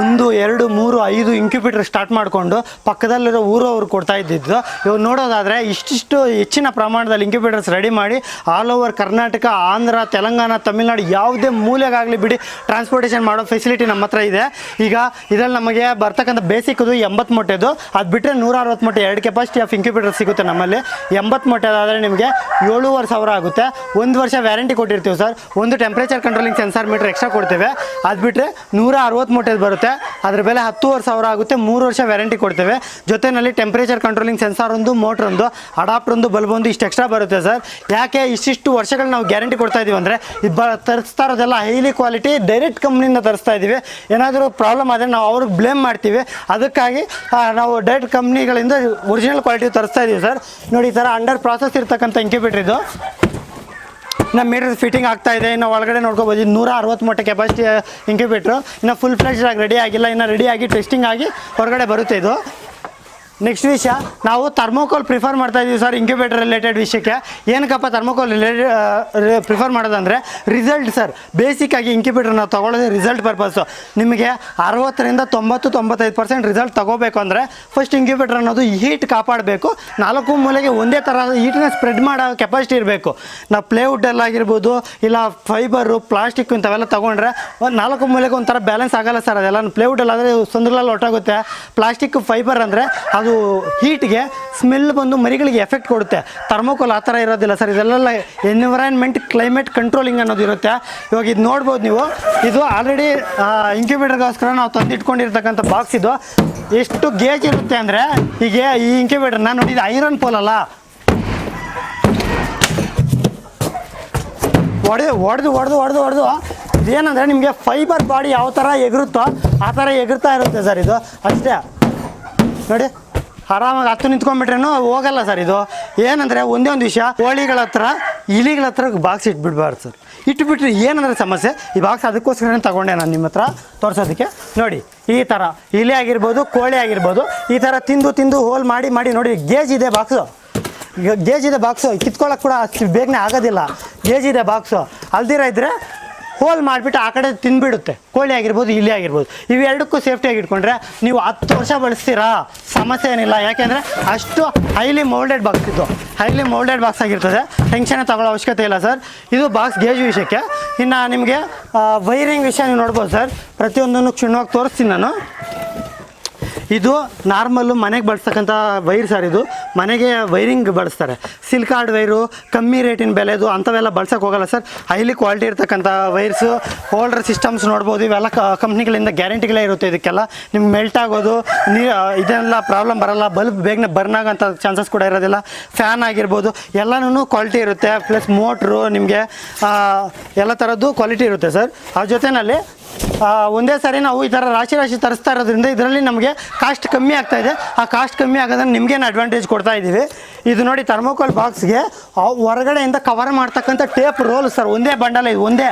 ಒಂದು, ಎರಡು, ಮೂರು, ಐದು ಇಂಕ್ಯುಬೇಟರ್ ಸ್ಟಾರ್ಟ್ ಮಾಡಿಕೊಂಡು ಪಕ್ಕದಲ್ಲಿರೋ ಊರವ್ರು ಕೊಡ್ತಾ ಇದ್ದಿದ್ದು. ಇವಾಗ ನೋಡೋದಾದರೆ ಇಷ್ಟಿಷ್ಟು ಹೆಚ್ಚಿನ ಪ್ರಮಾಣದಲ್ಲಿ ಇಂಕ್ಯುಬೇಟರ್ಸ್ ರೆಡಿ ಮಾಡಿ ಆಲ್ ಓವರ್ ಕರ್ನಾಟಕ, ಆಂಧ್ರ, ತೆಲಂಗಾಣ, ತಮಿಳ್ನಾಡು ಯಾವುದೇ ಮೂಲೆಗಾಗಲಿ ಬಿಡಿ ಟ್ರಾನ್ಸ್ಪೋರ್ಟೇಷನ್ ಮಾಡೋ ಫೆಸಿಲಿಟಿ ನಮ್ಮ ಹತ್ರ ಇದೆ. ಈಗ ಇದರಲ್ಲಿ ನಮಗೆ ಬರ್ತಕ್ಕಂಥ ಬೇಸಿಕ್ದು ಎಂಬತ್ತು ಮೊಟ್ಟೆದು, ಅದು ಬಿಟ್ಟರೆ ನೂರ ಅರವತ್ತು ಮೊಟ್ಟೆ, ಎರಡು ಕೆಪಾಸಿಟಿ ಆಫ್ ಇಂಕ್ಯುಬೇಟರ್ ಸಿಗುತ್ತೆ ನಮ್ಮಲ್ಲಿ. ಎಂಬತ್ತು ಮೊಟ್ಟೆ ಆದರೆ ನಿಮಗೆ ಏಳೂವರೆ ಸಾವಿರ ಆಗುತ್ತೆ. ಒಂದು ವರ್ಷ ವ್ಯಾರಂಟಿ ಕೊಟ್ಟಿರ್ತೀವಿ ಸರ್. ಒಂದು temperature controlling sensor meter extra ಕೊಡ್ತೇವೆ. ಅದು ಬಿಟ್ಟರೆ ನೂರ ಅರವತ್ತು ಮೊಟ್ಟೆದು ಬರುತ್ತೆ. ಅದ್ರ ಬೆಲೆ ಹತ್ತುವರೆ ಸಾವಿರ ಆಗುತ್ತೆ. ಮೂರು ವರ್ಷ ವ್ಯಾರಂಟಿ ಕೊಡ್ತೇವೆ. ಜೊತೆಯಲ್ಲಿ ಟೆಂಪ್ರೇಚರ್ ಕಂಟ್ರೋಲಿಂಗ್ ಸೆನ್ಸಾರ್ ಒಂದು ಮೋಟರ್ ಒಂದು ಅಡಾಪ್ಟರ್ ಒಂದು ಬಲ್ಬ್ ಒಂದು ಇಷ್ಟು ಎಕ್ಸ್ಟ್ರಾ ಬರುತ್ತೆ ಸರ್. ಯಾಕೆ ಇಷ್ಟಿಷ್ಟು ವರ್ಷಗಳು ನಾವು ಗ್ಯಾರಂಟಿ ಕೊಡ್ತಾ ಇದೀವಿ ಅಂದರೆ ಇದು ಬ ತರಿಸ್ತಾ ಇರೋದೆಲ್ಲ ಹೈಲಿ ಕ್ವಾಲಿಟಿ ಡೈರೆಕ್ಟ್ ಕಂಪ್ನಿಯಿಂದ ತರಿಸ್ತಾ ಇದ್ದೀವಿ ಏನಾದರೂ ಪ್ರಾಬ್ಲಮ್ ಆದರೆ ನಾವು ಅವ್ರಿಗೆ ಬ್ಲೇಮ್ ಮಾಡ್ತೀವಿ. ಅದಕ್ಕಾಗಿ ನಾವು ಡೈರೆಕ್ಟ್ ಕಂಪ್ನಿಗಳಿಂದ ಒರಿಜಿನಲ್ ಕ್ವಾಲಿಟಿ ತರಿಸ್ತಾ ಇದ್ದೀವಿ ಸರ್. ನೋಡಿ ಈ ಥರ ಅಂಡರ್ ಪ್ರಾಸೆಸ್ ಇರ್ತಕ್ಕಂಥ ಇಂಕ್ಯುಬೇಟರ್ ಇದು. ನಮ್ಮ ಮೀಟರ್ ಫಿಟ್ಟಿಂಗ್ ಆಗ್ತಾ ಇದೆ. ಇನ್ನು ಒಳಗಡೆ ನೋಡ್ಕೋಬೋದು. ನೂರ ಅರವತ್ತು ಮೊಟ್ಟೆ ಕೆಪಾಸಿಟಿ ಇಂಕ್ಯುಬೇಟ್ರು ಇನ್ನು ಫುಲ್ ಫ್ಲೆಜ್ ಆಗಿ ರೆಡಿ ಆಗಿಲ್ಲ. ಇನ್ನು ರೆಡಿ ಆಗಿ ಟೆಸ್ಟಿಂಗ್ ಆಗಿ ಹೊರಗಡೆ ಬರುತ್ತೆ ಇದು. ನೆಕ್ಸ್ಟ್ ವಿಷಯ, ನಾವು ಥರ್ಮೋಕೋಲ್ ಪ್ರಿಫರ್ ಮಾಡ್ತಾ ಇದ್ದೀವಿ ಸರ್ ಇಂಕ್ಯುಬೇಟರ್ ರಿಲೇಟೆಡ್ ವಿಷಯಕ್ಕೆ. ಏನಕ್ಕಪ್ಪ ಥರ್ಮೋಕೋಲ್ ರಿಲೇಟೆಡ್ ಪ್ರಿಫರ್ ಮಾಡೋದಂದರೆ ರಿಸಲ್ಟ್ ಸರ್ ಬೇಸಿಕ್ಕಾಗಿ ಇಂಕ್ಯುಬೇಟರ್ ನಾವು ತೊಗೊಳ್ಳೋದು ರಿಸಲ್ಟ್ ಪರ್ಪಸ್ಸು ನಿಮಗೆ ಅರವತ್ತರಿಂದ ತೊಂಬತ್ತು, ತೊಂಬತ್ತೈದು ಪರ್ಸೆಂಟ್ ರಿಸಲ್ಟ್ ತೊಗೋಬೇಕು ಅಂದರೆ ಫಸ್ಟ್ ಇಂಕ್ಯುಬೇಟರ್ ಅನ್ನೋದು ಹೀಟ್ ಕಾಪಾಡಬೇಕು. ನಾಲ್ಕು ಮೂಲೆಗೆ ಒಂದೇ ಥರ ಹೀಟನ್ನ ಸ್ಪ್ರೆಡ್ ಮಾಡೋ ಕೆಪಾಸಿಟಿ ಇರಬೇಕು. ನಾವು ಪ್ಲೇವುಡ್ ಆಗಿರ್ಬೋದು, ಇಲ್ಲ ಫೈಬರು ಪ್ಲಾಸ್ಟಿಕ್ ಇಂಥವೆಲ್ಲ ತೊಗೊಂಡ್ರೆ ಒಂದು ನಾಲ್ಕು ಮೂಲೆಗೆ ಒಂಥರ ಬ್ಯಾಲೆನ್ಸ್ ಆಗೋಲ್ಲ ಸರ್ ಅದೆಲ್ಲ ಪ್ಲೇವುಡ್ ಆದರೆ ಸುಂದರಲ್ಲಿ ಹೊಟ್ಟೋಗುತ್ತೆ ಪ್ಲಾಸ್ಟಿಕ್ ಫೈಬರ್ ಅಂದರೆ ಅದು ಹೀಟ್ಗೆ ಸ್ಮೆಲ್ ಬಂದು ಮರಿಗಳಿಗೆ ಎಫೆಕ್ಟ್ ಕೊಡುತ್ತೆ. ಥರ್ಮೋಕೋಲ್ ಆ ಥರ ಇರೋದಿಲ್ಲ ಸರ್ ಇದೆಲ್ಲ ಎನ್ವಿರಾನ್ಮೆಂಟ್ ಕ್ಲೈಮೇಟ್ ಕಂಟ್ರೋಲಿಂಗ್ ಅನ್ನೋದು ಇರುತ್ತೆ. ಇವಾಗ ಇದು ನೋಡ್ಬೋದು ನೀವು. ಇದು ಆಲ್ರೆಡಿ ಇಂಕ್ಯುಬೇಟರ್ಗೋಸ್ಕರ ನಾವು ತಂದಿಟ್ಕೊಂಡಿರ್ತಕ್ಕಂಥ ಬಾಕ್ಸ್ ಇದು. ಎಷ್ಟು ಗೇಜ್ ಇರುತ್ತೆ ಅಂದರೆ, ಹೀಗೆ ಈ ಇಂಕ್ಯುಬೇಟರ್ನ ಇದು ಐರನ್ ಪೋಲ್ ಅಲ್ಲ? ಹೊಡೆದು ಹೊಡೆದು ಹೊಡೆದು ಹೊಡೆದು ಹೊಡೆದು ಇದೇನಂದರೆ ನಿಮಗೆ ಫೈಬರ್ ಬಾಡಿ ಯಾವ ಥರ ಎಗರುತ್ತೋ ಆ ಥರ ಎಗರ್ತಾ ಇರುತ್ತೆ ಸರ್ ಇದು. ಅಷ್ಟೇ. ನೋಡಿ. ಆರಾಮಾಗಿ ಹತ್ತು ನಿಂತ್ಕೊಂಡ್ಬಿಟ್ರೇನು ಹೋಗಲ್ಲ ಸರ್ ಇದು. ಏನಂದರೆ ಒಂದೇ ಒಂದು ವಿಷಯ, ಕೋಳಿಗಳ ಹತ್ರ, ಇಲಿಗಳ ಹತ್ರ ಬಾಕ್ಸ್ ಇಟ್ಬಿಡ್ಬಾರ್ದು ಸರ್. ಇಟ್ಬಿಟ್ರೆ ಏನಂದರೆ ಸಮಸ್ಯೆ? ಈ ಬಾಕ್ಸ್ ಅದಕ್ಕೋಸ್ಕರನೇ ತಗೊಂಡೆ ನಾನು ನಿಮ್ಮ ಹತ್ರ. ತೋರಿಸೋದಕ್ಕೆ. ನೋಡಿ, ಈ ಥರ ಇಲಿ ಆಗಿರ್ಬೋದು, ಕೋಳಿ ಆಗಿರ್ಬೋದು, ಈ ಥರ ತಿಂದು ತಿಂದು ಹೋಲ್ ಮಾಡಿ ಮಾಡಿ ನೋಡಿ, ಗೇಜ್ ಇದೆ ಬಾಕ್ಸು ಗೇಜ್ ಇದೆ ಬಾಕ್ಸು ಕಿತ್ಕೊಳ್ಳೋಕೆ ಕೂಡ ಅಷ್ಟು ಬೇಗನೆ ಆಗೋದಿಲ್ಲ. ಗೇಜ್ ಇದೆ ಬಾಕ್ಸು ಅಲ್ದಿರ ಇದ್ದರೆ ಹೋಲ್ ಮಾಡಿಬಿಟ್ಟು ಆ ಕಡೆ ತಿನ್ಬಿಡುತ್ತೆ. ಕೋಳಿ ಆಗಿರ್ಬೋದು, ಇಲಿ ಆಗಿರ್ಬೋದು. ಇವೆರಡಕ್ಕೂ ಸೇಫ್ಟಿಯಾಗಿ ಇಟ್ಕೊಂಡ್ರೆ ನೀವು ಹತ್ತು ವರ್ಷ ಬಳಸ್ತೀರಾ? ಸಮಸ್ಯೆ ಏನಿಲ್ಲ. ಯಾಕೆಂದರೆ ಅಷ್ಟು ಹೈಲಿ ಮೌಲ್ಡೆಡ್ ಬಾಕ್ಸ್ ಇದು. ಹೈಲಿ ಮೌಲ್ಡೆಡ್ ಬಾಕ್ಸ್ ಆಗಿರ್ತದೆ. ಟೆನ್ಷನ್ ತಗೊಳ್ಳೋ ಅವಶ್ಯಕತೆ ಇಲ್ಲ ಸರ್ ಇದು ಬಾಕ್ಸ್ ಗೇಜ್ ವಿಷಯಕ್ಕೆ. ಇನ್ನು ನಿಮಗೆ ವೈರಿಂಗ್ ವಿಷಯ ನೀವು ನೋಡ್ಬೋದು ಸರ್ ಪ್ರತಿಯೊಂದನ್ನು ಕ್ಷುಣ್ಣವಾಗಿ ತೋರಿಸ್ತೀನಿ ನಾನು. ಇದು ನಾರ್ಮಲ್ಲು ಮನೆಗೆ ಬಳಸ್ತಕ್ಕಂಥ ವೈರ್ ಸರ್ ಇದು. ಮನೆಗೆ ವೈರಿಂಗ್ ಬಳಸ್ತಾರೆ. ಸಿಲ್ಕ್ ಸಿಲ್ಕಾರ್ಡ್ ವೈರು ಕಮ್ಮಿ ರೇಟಿನ ಬೆಲೆದು ಅಂಥವೆಲ್ಲ ಬಳಸೋಕೆ ಹೋಗಲ್ಲ ಸರ್ ಹೈಲಿ ಕ್ವಾಲಿಟಿ ಇರ್ತಕ್ಕಂಥ ವೈರ್ಸು ಹೋಲ್ಡರ್ ಸಿಸ್ಟಮ್ಸ್ ನೋಡ್ಬೋದು. ಇವೆಲ್ಲ ಕಂಪ್ನಿಗಳಿಂದ ಗ್ಯಾರಂಟಿಗಳೇ ಇರುತ್ತೆ ಇದಕ್ಕೆಲ್ಲ. ನಿಮ್ಗೆ ಮೆಲ್ಟ್ ಆಗೋದು, ನೀ ಇದೆಲ್ಲ ಪ್ರಾಬ್ಲಮ್ ಬರಲ್ಲ. ಬಲ್ಬ್ ಬೇಗನೆ ಬರ್ನ್ ಆಗೋಂಥ ಚಾನ್ಸಸ್ ಕೂಡ ಇರೋದಿಲ್ಲ. ಫ್ಯಾನ್ ಆಗಿರ್ಬೋದು. ಎಲ್ಲನೂ ಕ್ವಾಲಿಟಿ ಇರುತ್ತೆ. ಪ್ಲಸ್ ಮೋಟ್ರು ನಿಮಗೆ ಎಲ್ಲ ಥರದ್ದು ಕ್ವಾಲಿಟಿ ಇರುತ್ತೆ ಸರ್ ಅದ್ರ ಜೊತೆಯಲ್ಲಿ ಒಂದೇ ಸಾರಿ ನಾವು ಈ ಥರ ರಾಶಿ ರಾಶಿ ತರಿಸ್ತಾ ಇರೋದ್ರಿಂದ ಇದರಲ್ಲಿ ನಮಗೆ ಕಾಸ್ಟ್ ಕಮ್ಮಿ ಆಗ್ತಾ ಇದೆ. ಆ ಕಾಸ್ಟ್ ಕಮ್ಮಿ ಆಗೋದನ್ನು ನಿಮಗೇನು ಅಡ್ವಾಂಟೇಜ್ ಕೊಡ್ತಾ ಇದ್ದೀವಿ. ಇದು ನೋಡಿ ಥರ್ಮೋಕೋಲ್ ಬಾಕ್ಸ್ಗೆ ಹೊರಗಡೆಯಿಂದ ಕವರ್ ಮಾಡ್ತಕ್ಕಂಥ ಟೇಪ್ ರೋಲ್ ಸರ್ ಒಂದೇ ಬಂಡಲ್ ಇದು, ಒಂದೇ.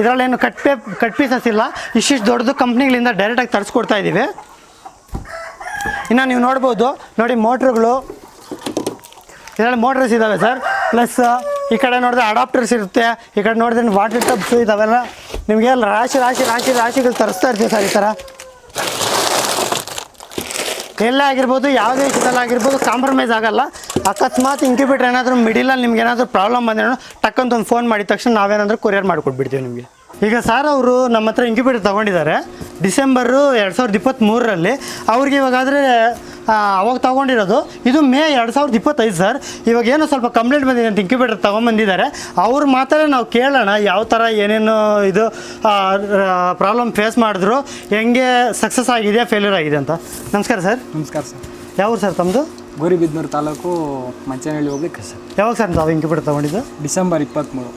ಇದರಲ್ಲೇನು ಕಟ್ ಪೇಪ್ ಕಟ್ ಪೀಸಸ್ ಇಲ್ಲ. ಇಷ್ಟಿಷ್ಟು ದೊಡ್ಡದು ಕಂಪ್ನಿಗಳಿಂದ ಡೈರೆಕ್ಟಾಗಿ ತರಿಸ್ಕೊಡ್ತಾ ಇದ್ದೀವಿ. ಇನ್ನು ನೀವು ನೋಡ್ಬೋದು, ನೋಡಿ ಮೋಟ್ರುಗಳು ಇದರಲ್ಲಿ ಮೋಟ್ರಸ್ ಇದ್ದಾವೆ ಸರ್ ಪ್ಲಸ್ ಈ ಕಡೆ ನೋಡಿದ್ರೆ ಅಡಾಪ್ಟರ್ಸ್ ಇರುತ್ತೆ. ಈ ಕಡೆ ನೋಡಿದ್ರೆ ವಾಟರ್ ಟಬ್ಸು ಇದಾವೆಲ್ಲ. ನಿಮಗೆ ರಾಶಿ ರಾಶಿ ರಾಶಿ, ರಾಶಿಗಳು ತರಿಸ್ತಾ ಇರ್ತೀವಿ ಸರ್ ಈ ಥರ. ಎಲ್ಲೇ ಆಗಿರ್ಬೋದು, ಯಾವುದೇ ಆಗಿರ್ಬೋದು ಕಾಂಪ್ರಮೈಸ್ ಆಗಲ್ಲ. ಅಕಸ್ಮಾತ್ ಇಂಕ್ಯುಬೇಟರ್ ಏನಾದರೂ ಮಿಡಿಲಲ್ಲಿ ನಿಮ್ಗೆ ಏನಾದರೂ ಪ್ರಾಬ್ಲಮ್ ಬಂದ್ರೆ ಟಕ್ಕಂತ ಒಂದು ಫೋನ್ ಮಾಡಿದ ತಕ್ಷಣ ನಾವೇನಾದರೂ ಕೊರಿಯರ್ ಮಾಡಿಕೊಟ್ಬಿಡ್ತೀವಿ ನಿಮಗೆ. ಈಗ ಸರ್ ಅವರು ನಮ್ಮ ಹತ್ರ ಇಂಕ್ಯುಬೇಟರ್ ತೊಗೊಂಡಿದ್ದಾರೆ. ಡಿಸೆಂಬರು ಎರಡು ಸಾವಿರದ ಇಪ್ಪತ್ತ್ಮೂರರಲ್ಲಿ ಅವ್ರಿಗೆ ಇವಾಗಾದರೆ ಅವಾಗ ತೊಗೊಂಡಿರೋದು. ಇದು ಮೇ ಎರಡು ಸಾವಿರದ ಇಪ್ಪತ್ತೈದು ಸರ್. ಇವಾಗ ಏನೋ ಸ್ವಲ್ಪ ಕಂಪ್ಲೇಂಟ್ ಬಂದಿದೆ ಅಂತ ಇಂಕ್ಯುಬೇಟರ್ ತೊಗೊಂಬಂದಿದ್ದಾರೆ. ಅವ್ರು ಮಾತ್ರ ನಾವು ಕೇಳೋಣ ಯಾವ ಥರ ಏನೇನು ಇದು ಪ್ರಾಬ್ಲಮ್ ಫೇಸ್ ಮಾಡಿದ್ರು ಹೆಂಗೆ ಸಕ್ಸಸ್ ಆಗಿದೆಯಾ ಫೇಲ್ಯೂರ್ ಆಗಿದೆ ಅಂತ. ನಮಸ್ಕಾರ ಸರ್. ನಮಸ್ಕಾರ ಸರ್. ಯಾವ ಸರ್ ತಮ್ಮದು ಗೌರಿಬಿದ್ನೂರು ತಾಲೂಕು ಮಂಚನಹಳ್ಳಿ ಹೋಗ್ಲಿಕ್ಕೆ ಸರ್. ಯಾವಾಗ ಸರ್ ನಾವು ಇಂಕ್ಯುಬೇಟರ್ ತೊಗೊಂಡಿದ್ದು? ಡಿಸೆಂಬರ್ ಇಪ್ಪತ್ತ್ಮೂರು.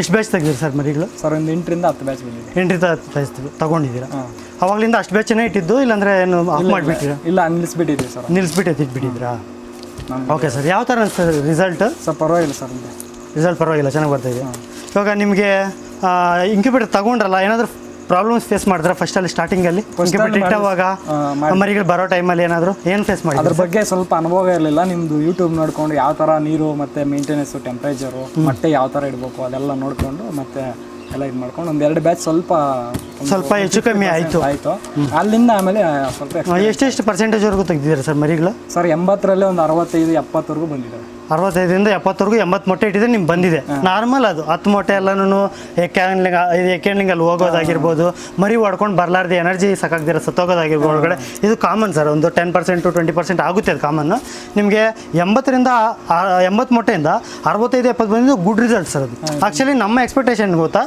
ಎಷ್ಟು ಬ್ಯಾಚ್ ತೆಗ್ದಿರಿ ಸರ್ ಮರಿಗಳು? ಸರ್ ಒಂದು ಎಂಟರಿಂದ ಹತ್ತು ಬ್ಯಾಚ್ ಬಂದಿದೆ. ಎಂಟ್ರಿ ಹತ್ತು ತೊಗೊಂಡಿದ್ದೀರಾ? ಹಾಂ. ಅವಾಗಲಿಂದ ಅಷ್ಟು ಬ್ಯಾಚನೇ ಇಟ್ಟಿದ್ದು ಇಲ್ಲಾಂದ್ರೆ ಏನು ಆಫ್ ಮಾಡಿಬಿಟ್ಟಿರಾ? ಇಲ್ಲ ನಿಲ್ಲಿಸ್ಬಿಟ್ಟಿದ್ದೀವಿ ಸರ್. ನಿಲ್ಲಿಸ್ಬಿಟ್ಟು ಎತ್ತಿಟ್ಬಿಟ್ಟಿದ್ರಾ ನಮ್ಗೆ ಓಕೆ ಸರ್ ಯಾವ ಥರ ಸರ್ ರಿಸಲ್ಟ್ ಸರ್ ಪರವಾಗಿಲ್ಲ ಸರ್ ನಿಮಗೆ ರಿಸಲ್ಟ್ ಪರವಾಗಿಲ್ಲ ಚೆನ್ನಾಗಿ ಬರ್ತಾ ಇದೆ. ಇವಾಗ ನಿಮಗೆ ಇಂಕ್ಯುಬೇಟರ್ ತಗೊಂಡ್ರಲ್ಲ ಏನಾದರೂ ಪ್ರಾಬ್ಲಮ್ಸ್ ಫೇಸ್ ಮಾಡಿದ್ರೆ ಫಸ್ಟ್ ಅಲ್ಲಿ ಸ್ಟಾರ್ಟಿಂಗ್ ಅಲ್ಲಿ? ಇಟ್ಟವಾಗ ಮಾಡಿ. ಮರಿಗಳು ಬರೋ ಟೈಮಲ್ಲಿ ಏನಾದರೂ ಏನು ಫೇಸ್ ಅದ್ರ ಮಾಡಿದ್ರು ಬಗ್ಗೆ ಸ್ವಲ್ಪ ಅನುಭವ ಇರಲಿಲ್ಲ. ನಿಮ್ದು ಯೂಟ್ಯೂಬ್ ನೋಡ್ಕೊಂಡು ಯಾವ ಥರ ನೀರು ಮತ್ತೆ ಮೇಂಟೆನೆನ್ಸ್ ಟೆಂಪ್ರೇಚರು ಮೊಟ್ಟೆ ಯಾವ ಥರ ಇಡಬೇಕು ಅದೆಲ್ಲ ನೋಡಿಕೊಂಡು ಮತ್ತೆ ಎಲ್ಲ ಇದು ಮಾಡ್ಕೊಂಡು ಒಂದು ಎರಡು ಬ್ಯಾಚ್ ಸ್ವಲ್ಪ ಸ್ವಲ್ಪ ಹೆಚ್ಚು ಕಮ್ಮಿ ಆಯಿತು. ಆಯಿತು. ಅಲ್ಲಿಂದ ಆಮೇಲೆ ಸ್ವಲ್ಪ ಎಷ್ಟೆಷ್ಟು ಪರ್ಸೆಂಟೇಜ್ವರೆಗೂ ತೆಗ್ದಿದ್ದೀರಾ ಸರ್ ಮರಿಗಳು? ಸರ್ ಎಂಬತ್ತರಲ್ಲೇ ಒಂದು ಅರವತ್ತೈದು ಎಪ್ಪತ್ತವರೆಗೂ ಬಂದಿದ್ದಾವೆ ಅರವತ್ತೈದರಿಂದ ಎಪ್ಪತ್ತವರೆಗೂ ಎಂಬತ್ತು ಮೊಟ್ಟೆ ಇಟ್ಟಿದ್ರೆ ನಿಮ್ಗೆ ಬಂದಿದೆ. ನಾರ್ಮಲ್ ಅದು. ಹತ್ತು ಮೊಟ್ಟೆ ಎಲ್ಲನೂ ಎಕ್ಯಾಂಡ್ಲಿಂಗ್ ಇದು ಎಕ್ಯಾಂಡ್ಲಿಂಗಲ್ಲಿ ಹೋಗೋದಾಗಿರ್ಬೋದು ಮರಿ ಹೊಡ್ಕೊಂಡು ಬರಲಾರ್ದು ಎನರ್ಜಿ ಸಾಕಾಗ್ದಿರ ಸತ್ತೋಗೋದಾಗಿರ್ಬೋದು ಒಳಗಡೆ. ಇದು ಕಾಮನ್ ಸರ್ ಒಂದು ten percent to twenty percent ಆಗುತ್ತೆ ಅದು ಕಾಮನ್ನು ನಿಮಗೆ ಎಂಬತ್ತರಿಂದ ಎಂಬತ್ತು ಮೊಟ್ಟೆಯಿಂದ ಅರವತ್ತೈದು ಎಪ್ಪತ್ತು ಬಂದಿದ್ದು ಗುಡ್ ರಿಸಲ್ಟ್ ಸರ್ ಅದು. ಆ್ಯಕ್ಚುಲಿ ನಮ್ಮ ಎಕ್ಸ್ಪೆಕ್ಟೇಷನ್ ಗೊತ್ತಾ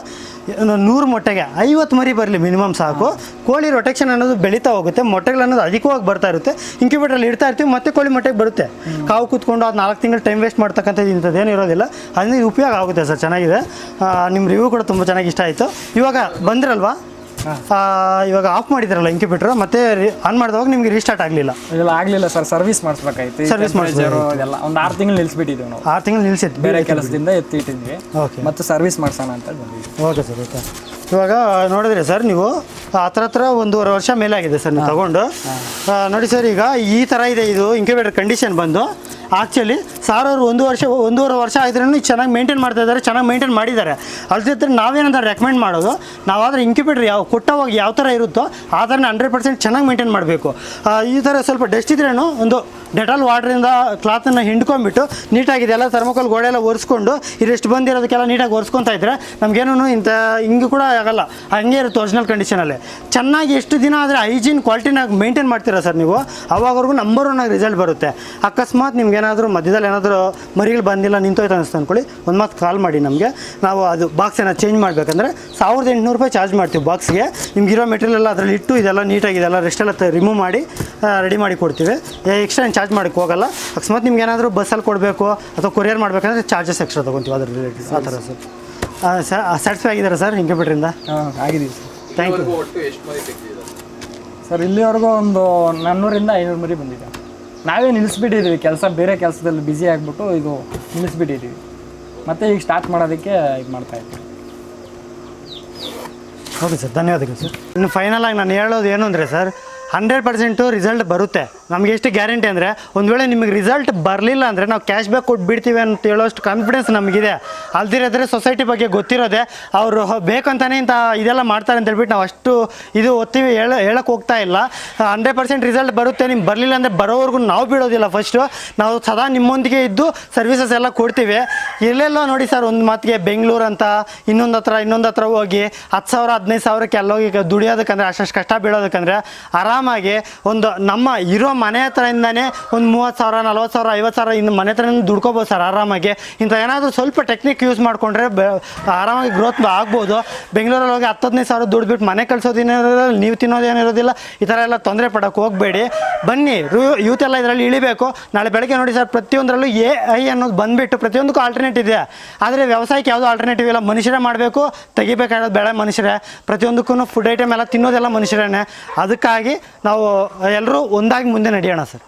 ನೂರು ಮೊಟ್ಟೆಗೆ ಐವತ್ತು ಮರಿ ಬರಲಿ ಮಿನಿಮಮ್ ಸಾಕು. ಕೋಳಿ ರೊಟೆಕ್ಷನ್ ಅನ್ನೋದು ಬೆಳೀತಾ ಹೋಗುತ್ತೆ. ಮೊಟ್ಟೆಗಳು ಅನ್ನೋದು ಅಧಿಕವಾಗಿ ಬರ್ತಾ ಇರುತ್ತೆ. ಇಂಕ್ಯುಬೇಟ್ರಲ್ಲಿ ಇಡ್ತಾ ಇರ್ತೀವಿ, ಮತ್ತೆ ಕೋಳಿ ಮೊಟ್ಟೆಗೆ ಬರುತ್ತೆ. ಕಾವು ಕೂತ್ಕೊಂಡು ಅದು ನಾಲ್ಕು ತಿಂಗಳು ಟೈಮ್ ವೇಸ್ಟ್ ಮಾಡ್ತಕ್ಕಂಥದ್ದು ಇಂಥದ್ದೇನು ಇರೋದಿಲ್ಲ. ಅದರಿಂದ ಉಪಯೋಗ ಆಗುತ್ತೆ ಸರ್, ಚೆನ್ನಾಗಿದೆ. ನಿಮ್ಮ ರಿವ್ಯೂ ಕೂಡ ತುಂಬ ಚೆನ್ನಾಗಿ ಇಷ್ಟ ಆಯಿತು. ಇವಾಗ ಬಂದಿರಲ್ವಾ? ಇವಾಗ ಆಫ್ ಮಾಡಿದ್ರಲ್ಲ ಇಂಕ್ಯುಬೇಟರ್ ಮತ್ತೆ ಆನ್ ಮಾಡಿದವಾಗ ನಿಮಗೆ ರೀಸ್ಟಾರ್ಟ್ ಆಗಲಿಲ್ಲ. ಇದೆಲ್ಲ ಆಗಲಿಲ್ಲ ಸರ್ ಸರ್ವಿಸ್ ಮಾಡಿಸ್ಬೇಕಾಯ್ತು. Service ಎಲ್ಲ ಒಂದು ಆರು ತಿಂಗಳು ನಿಲ್ಲಿಸ್ಬಿಟ್ಟಿದ್ದೀವಿ ನಾವು. ಆರು ತಿಂಗಳು ನಿಲ್ಸಿತ್ತು ಬೇರೆ ಕೆಲಸದಿಂದ ಎತ್ತಿಟ್ಟಿದ್ವಿ. ಓಕೆ ಮತ್ತು ಸರ್ವಿಸ್ ಮಾಡ್ಸೋಣ ಅಂತ ಬಂದಿದ್ವಿ. ಓಕೆ ಸರ್ ಓಕೆ ಇವಾಗ ನೋಡಿದ್ರಿ ಸರ್ ನೀವು ಹತ್ರ ಹತ್ರ ಒಂದೂವರೆ ವರ್ಷ ಮೇಲೆ ಆಗಿದೆ ಸರ್ ನೀವು ತಗೊಂಡು. ನೋಡಿ ಸರ್ ಈಗ ಈ ಥರ ಇದೆ ಇದು ಇಂಕ್ಯುಬೇಟರ್ ಕಂಡೀಷನ್ ಬಂದು ಆ್ಯಕ್ಚುಲಿ ಸಾರ್ ಅವರು ಒಂದು ವರ್ಷ, ಒಂದೂವರೆ ವರ್ಷ ಆದ್ರೂ ಚೆನ್ನಾಗಿ ಮೇಂಟೈನ್ ಮಾಡ್ತಾ ಇದ್ದಾರೆ, ಚೆನ್ನಾಗಿ ಮೇಂಟೈನ್ ಮಾಡಿದ್ದಾರೆ. ಅದ್ರ ನಾವೇನಂದ್ರೆ ರೆಕಮೆಂಡ್ ಮಾಡೋದು, ನಾವಾದರೆ ಇಂಕ್ಯುಬೇಟರ್ ಯಾವ, ಕೊಟ್ಟವಾಗ ಯಾವ ಥರ ಇರುತ್ತೋ ಆ ಥರನೇ ಹಂಡ್ರೆಡ್ ಪರ್ಸೆಂಟ್ ಚೆನ್ನಾಗಿ ಮೇಂಟೈನ್ ಮಾಡಬೇಕು. ಈ ಥರ ಸ್ವಲ್ಪ ಡಸ್ಟ್ ಇದ್ರೇನು ಒಂದು ಡೆಟಾಲ್ ವಾಟ್ರಿಂದ ಕ್ಲಾತನ್ನು ಹಿಂಡ್ಕೊಂಡ್ಬಿಟ್ಟು ನೀಟಾಗಿದೆ, ಎಲ್ಲ ಥರ್ಮೋಕೋಲ್ ಗೋಡೆ ಎಲ್ಲ ಒರೆಸ್ಕೊಂಡು ಇರೆಷ್ಟು ಬಂದಿರೋದಕ್ಕೆಲ್ಲ ನೀಟಾಗಿ ಒರೆಸ್ಕೊತಾ ಇದ್ದರೆ ನಮಗೇನೂ ಇಂಥ ಹಿಂಗೆ ಕೂಡ ಆಗಲ್ಲ. ಹಂಗೆ ಇರುತ್ತೆ ಒರಿಜಿನಲ್ ಕಂಡೀಷನಲ್ಲಿ ಚೆನ್ನಾಗಿ ಎಷ್ಟು ದಿನ ಆದರೆ ಹೈಜೀನ್ ಕ್ವಾಲಿಟಿನಾಗಿ ಮೇಂಟೈನ್ ಮಾಡ್ತೀರಾ ಸರ್ ನೀವು? ಅವಾಗವರೆಗೂ ನಂಬರ್ ಒನ್ ಆಗಿ ರಿಸಲ್ಟ್ ಬರುತ್ತೆ. ಅಕಸ್ಮಾತ್ ನಿಮ್ಗೆ ಏನಾದರೂ ಮಧ್ಯದಲ್ಲಿ ಏನಾದರೂ ಮರಿಗಳು ಬಂದಿಲ್ಲ ನಿಂತೋಯ್ತು ಅನಿಸ್ತು ಅಂದ್ಕೊಳ್ಳಿ ಒಂದು ಮಾತು ಕಾಲ್ ಮಾಡಿ ನಮಗೆ. ನಾವು ಅದು ಬಾಕ್ಸ್ ಏನೋ ಚೇಂಜ್ ಮಾಡಬೇಕಂದ್ರೆ ಸಾವಿರದ ಎಂಟುನೂರು ರೂಪಾಯಿ ಚಾರ್ಜ್ ಮಾಡ್ತೀವಿ ಬಾಕ್ಸ್ಗೆ ನಿಮ್ಗೆ ಇರೋ ಮೆಟೀರಿಯಲ್ ಎಲ್ಲ ಅದರಲ್ಲಿ ಇಟ್ಟು ಇದೆಲ್ಲ ನೀಟಾಗಿ ಇದೆಲ್ಲ ರೆಸ್ಟೆಲ್ಲ ರಿಮೂವ್ ಮಾಡಿ ರೆಡಿ ಮಾಡಿ ಕೊಡ್ತೀವಿ. ಎಕ್ಸ್ಟ್ರಾ ಏನು ಚಾರ್ಜ್ ಮಾಡೋಕ್ಕೆ ಹೋಗಲ್ಲ. ಅಕಸ್ಮಾತ್ ನಿಮ್ಗೆ ಏನಾದರೂ ಬಸ್ಸಲ್ಲಿ ಕೊಡಬೇಕು ಅಥವಾ ಕೊರಿಯರ್ ಮಾಡಬೇಕಂದ್ರೆ ಚಾರ್ಜಸ್ ಎಕ್ಸ್ಟ್ರಾ ತೊಗೊತೀವಿ ಅದ್ರ ರಿಲೇಟೆಡ್ ಆ ಥರ ಸರ್ ಸ್ಯಾಟಿಸ್ಫೈ ಆಗಿದ್ದಾರೆ ಸರ್ ಹಿಂಗೆ ಹಾಂ ಆಗಿದ್ದೀವಿ ಸರ್ ಥ್ಯಾಂಕ್ ಯು ಸರ್ ಇಲ್ಲಿವರೆಗೂ ಒಂದು ನಾನ್ನೂರಿಂದ ಐನೂರು ಮರಿ ಬಂದಿದೆ. ನಾವೇ ನಿಲ್ಲಿಸ್ಬಿಟ್ಟಿದ್ದೀವಿ ಕೆಲಸ ಬೇರೆ ಕೆಲಸದಲ್ಲಿ ಬ್ಯುಸಿ ಆಗಿಬಿಟ್ಟು ಇದು ನಿಲ್ಲಿಸ್ಬಿಟ್ಟಿದ್ದೀವಿ ಮತ್ತೆ ಈಗ ಸ್ಟಾರ್ಟ್ ಮಾಡೋದಕ್ಕೆ ಇದು ಮಾಡ್ತಾ ಇದ್ದೀವಿ ಓಕೆ ಸರ್ ಧನ್ಯವಾದಗಳು ಸರ್ ಇನ್ನು ಫೈನಲ್ ಆಗಿ ನಾನು ಹೇಳೋದು ಏನು ಅಂದರೆ ಸರ್ ಹಂಡ್ರೆಡ್ ಪರ್ಸೆಂಟು ರಿಸಲ್ಟ್ ಬರುತ್ತೆ. ನಮಗೆ ಎಷ್ಟು ಗ್ಯಾರಂಟಿ ಅಂದರೆ, ಒಂದು ವೇಳೆ ನಿಮಗೆ ರಿಸಲ್ಟ್ ಬರಲಿಲ್ಲ ಅಂದರೆ ನಾವು ಕ್ಯಾಶ್ ಬ್ಯಾಕ್ ಕೊಟ್ಟು ಬಿಡ್ತೀವಿ ಅಂತ ಹೇಳೋಷ್ಟು ಕಾನ್ಫಿಡೆನ್ಸ್ ನಮಗಿದೆ. ಅಲ್ದಿರೋದ್ರೆ ಸೊಸೈಟಿ ಬಗ್ಗೆ ಗೊತ್ತಿರೋದೆ, ಅವರು ಬೇಕಂತಾನೆ ಇಂಥ ಇದೆಲ್ಲ ಮಾಡ್ತಾರೆ ಅಂತ ಹೇಳ್ಬಿಟ್ಟು ನಾವು ಅಷ್ಟು ಇದು ಒತ್ತೀವಿ ಹೇಳ ಹೇಳಕ್ಕೆ ಹೋಗ್ತಾ ಇಲ್ಲ. ಹಂಡ್ರೆಡ್ ಪರ್ಸೆಂಟ್ ರಿಸಲ್ಟ್ ಬರುತ್ತೆ, ನಿಮ್ಗೆ ಬರಲಿಲ್ಲ ಅಂದರೆ ಬರೋವರೆಗೂ ನಾವು ಬಿಡೋದಿಲ್ಲ ಫಸ್ಟು ನಾವು ಸದಾ ನಿಮ್ಮೊಂದಿಗೆ ಇದ್ದು ಸರ್ವಿಸಸ್ ಎಲ್ಲ ಕೊಡ್ತೀವಿ. ಎಲ್ಲೆಲ್ಲೋ ನೋಡಿ ಸರ್ ಒಂದು ಮಾತಿಗೆ ಬೆಂಗಳೂರು ಅಂತ, ಇನ್ನೊಂದು ಹತ್ರ ಇನ್ನೊಂದು ಹತ್ರ ಹೋಗಿ ಹತ್ತು ಸಾವಿರ, ಹದಿನೈದು ಸಾವಿರಕ್ಕೆ ಎಲ್ಲೋಗಿ ದುಡಿಯೋದಕ್ಕಂದ್ರೆ ಅಷ್ಟು ಕಷ್ಟ ಬೀಳೋದಕ್ಕಂದ್ರೆ ಆರಾಮಾಗಿ ಒಂದು ನಮ್ಮ ಇರೋ ಮನೆ ಹತ್ರದಿಂದನೇ ಒಂದು ಮೂವತ್ತು ಸಾವಿರ, ನಲ್ವತ್ತು ಸಾವಿರ, ಐವತ್ತು ಸಾವಿರ ಇನ್ನು ಮನೆ ಹತ್ರ ದುಡ್ಕೋಬೋದು ಸರ್ ಆರಾಮಾಗಿ. ಇಂಥ ಏನಾದರೂ ಸ್ವಲ್ಪ ಟೆಕ್ನಿಕ್ ಯೂಸ್ ಮಾಡಿಕೊಂಡ್ರೆ ಆರಾಮಾಗಿ ಗ್ರೋತ್ ಆಗ್ಬೋದು. ಬೆಂಗಳೂರಲ್ಲಿ ಹೋಗಿ ಹತ್ತು ಹದಿನೈದು ಸಾವಿರ ದುಡ್ಬಿಟ್ಟು ಮನೆ ಕಳಿಸೋದೇನಿರೋದಿಲ್ಲ ನೀವು ತಿನ್ನೋದೇನಿರೋದಿಲ್ಲ ಈ ಥರ ಎಲ್ಲ ತೊಂದರೆ ಪಡೋಕೆ ಹೋಗಬೇಡಿ. ಬನ್ನಿ ಯೂತ್ ಎಲ್ಲ ಇದರಲ್ಲಿ ಇಳಿಬೇಕು. ನಾಳೆ ಬೆಳಗ್ಗೆ ನೋಡಿ ಸರ್, ಪ್ರತಿಯೊಂದರಲ್ಲೂ ಎ ಐ ಅನ್ನೋದು ಬಂದುಬಿಟ್ಟು ಪ್ರತಿಯೊಂದಕ್ಕೂ ಆಲ್ಟರ್ನೇಟಿವ್ ಇದೆ. ಆದರೆ ವ್ಯವಸಾಯಕ್ಕೆ ಯಾವುದೂ ಆಲ್ಟರ್ನೇಟಿವ್ ಇಲ್ಲ, ಮನುಷ್ಯರೇ ಮಾಡಬೇಕು, ತೆಗಿಬೇಕಾಗಿರೋದು ಬೆಳೆ ಮನುಷ್ಯರೇ. ಪ್ರತಿಯೊಂದಕ್ಕೂ ಫುಡ್ ಐಟಮ್ ಎಲ್ಲ ತಿನ್ನೋದೆಲ್ಲ ಮನುಷ್ಯರೇ ಅದಕ್ಕಾಗಿ ನಾವು ಎಲ್ಲರೂ ಒಂದಾಗಿ ಮುಂದೆ ನಡೆಯೋಣ ಸರ್.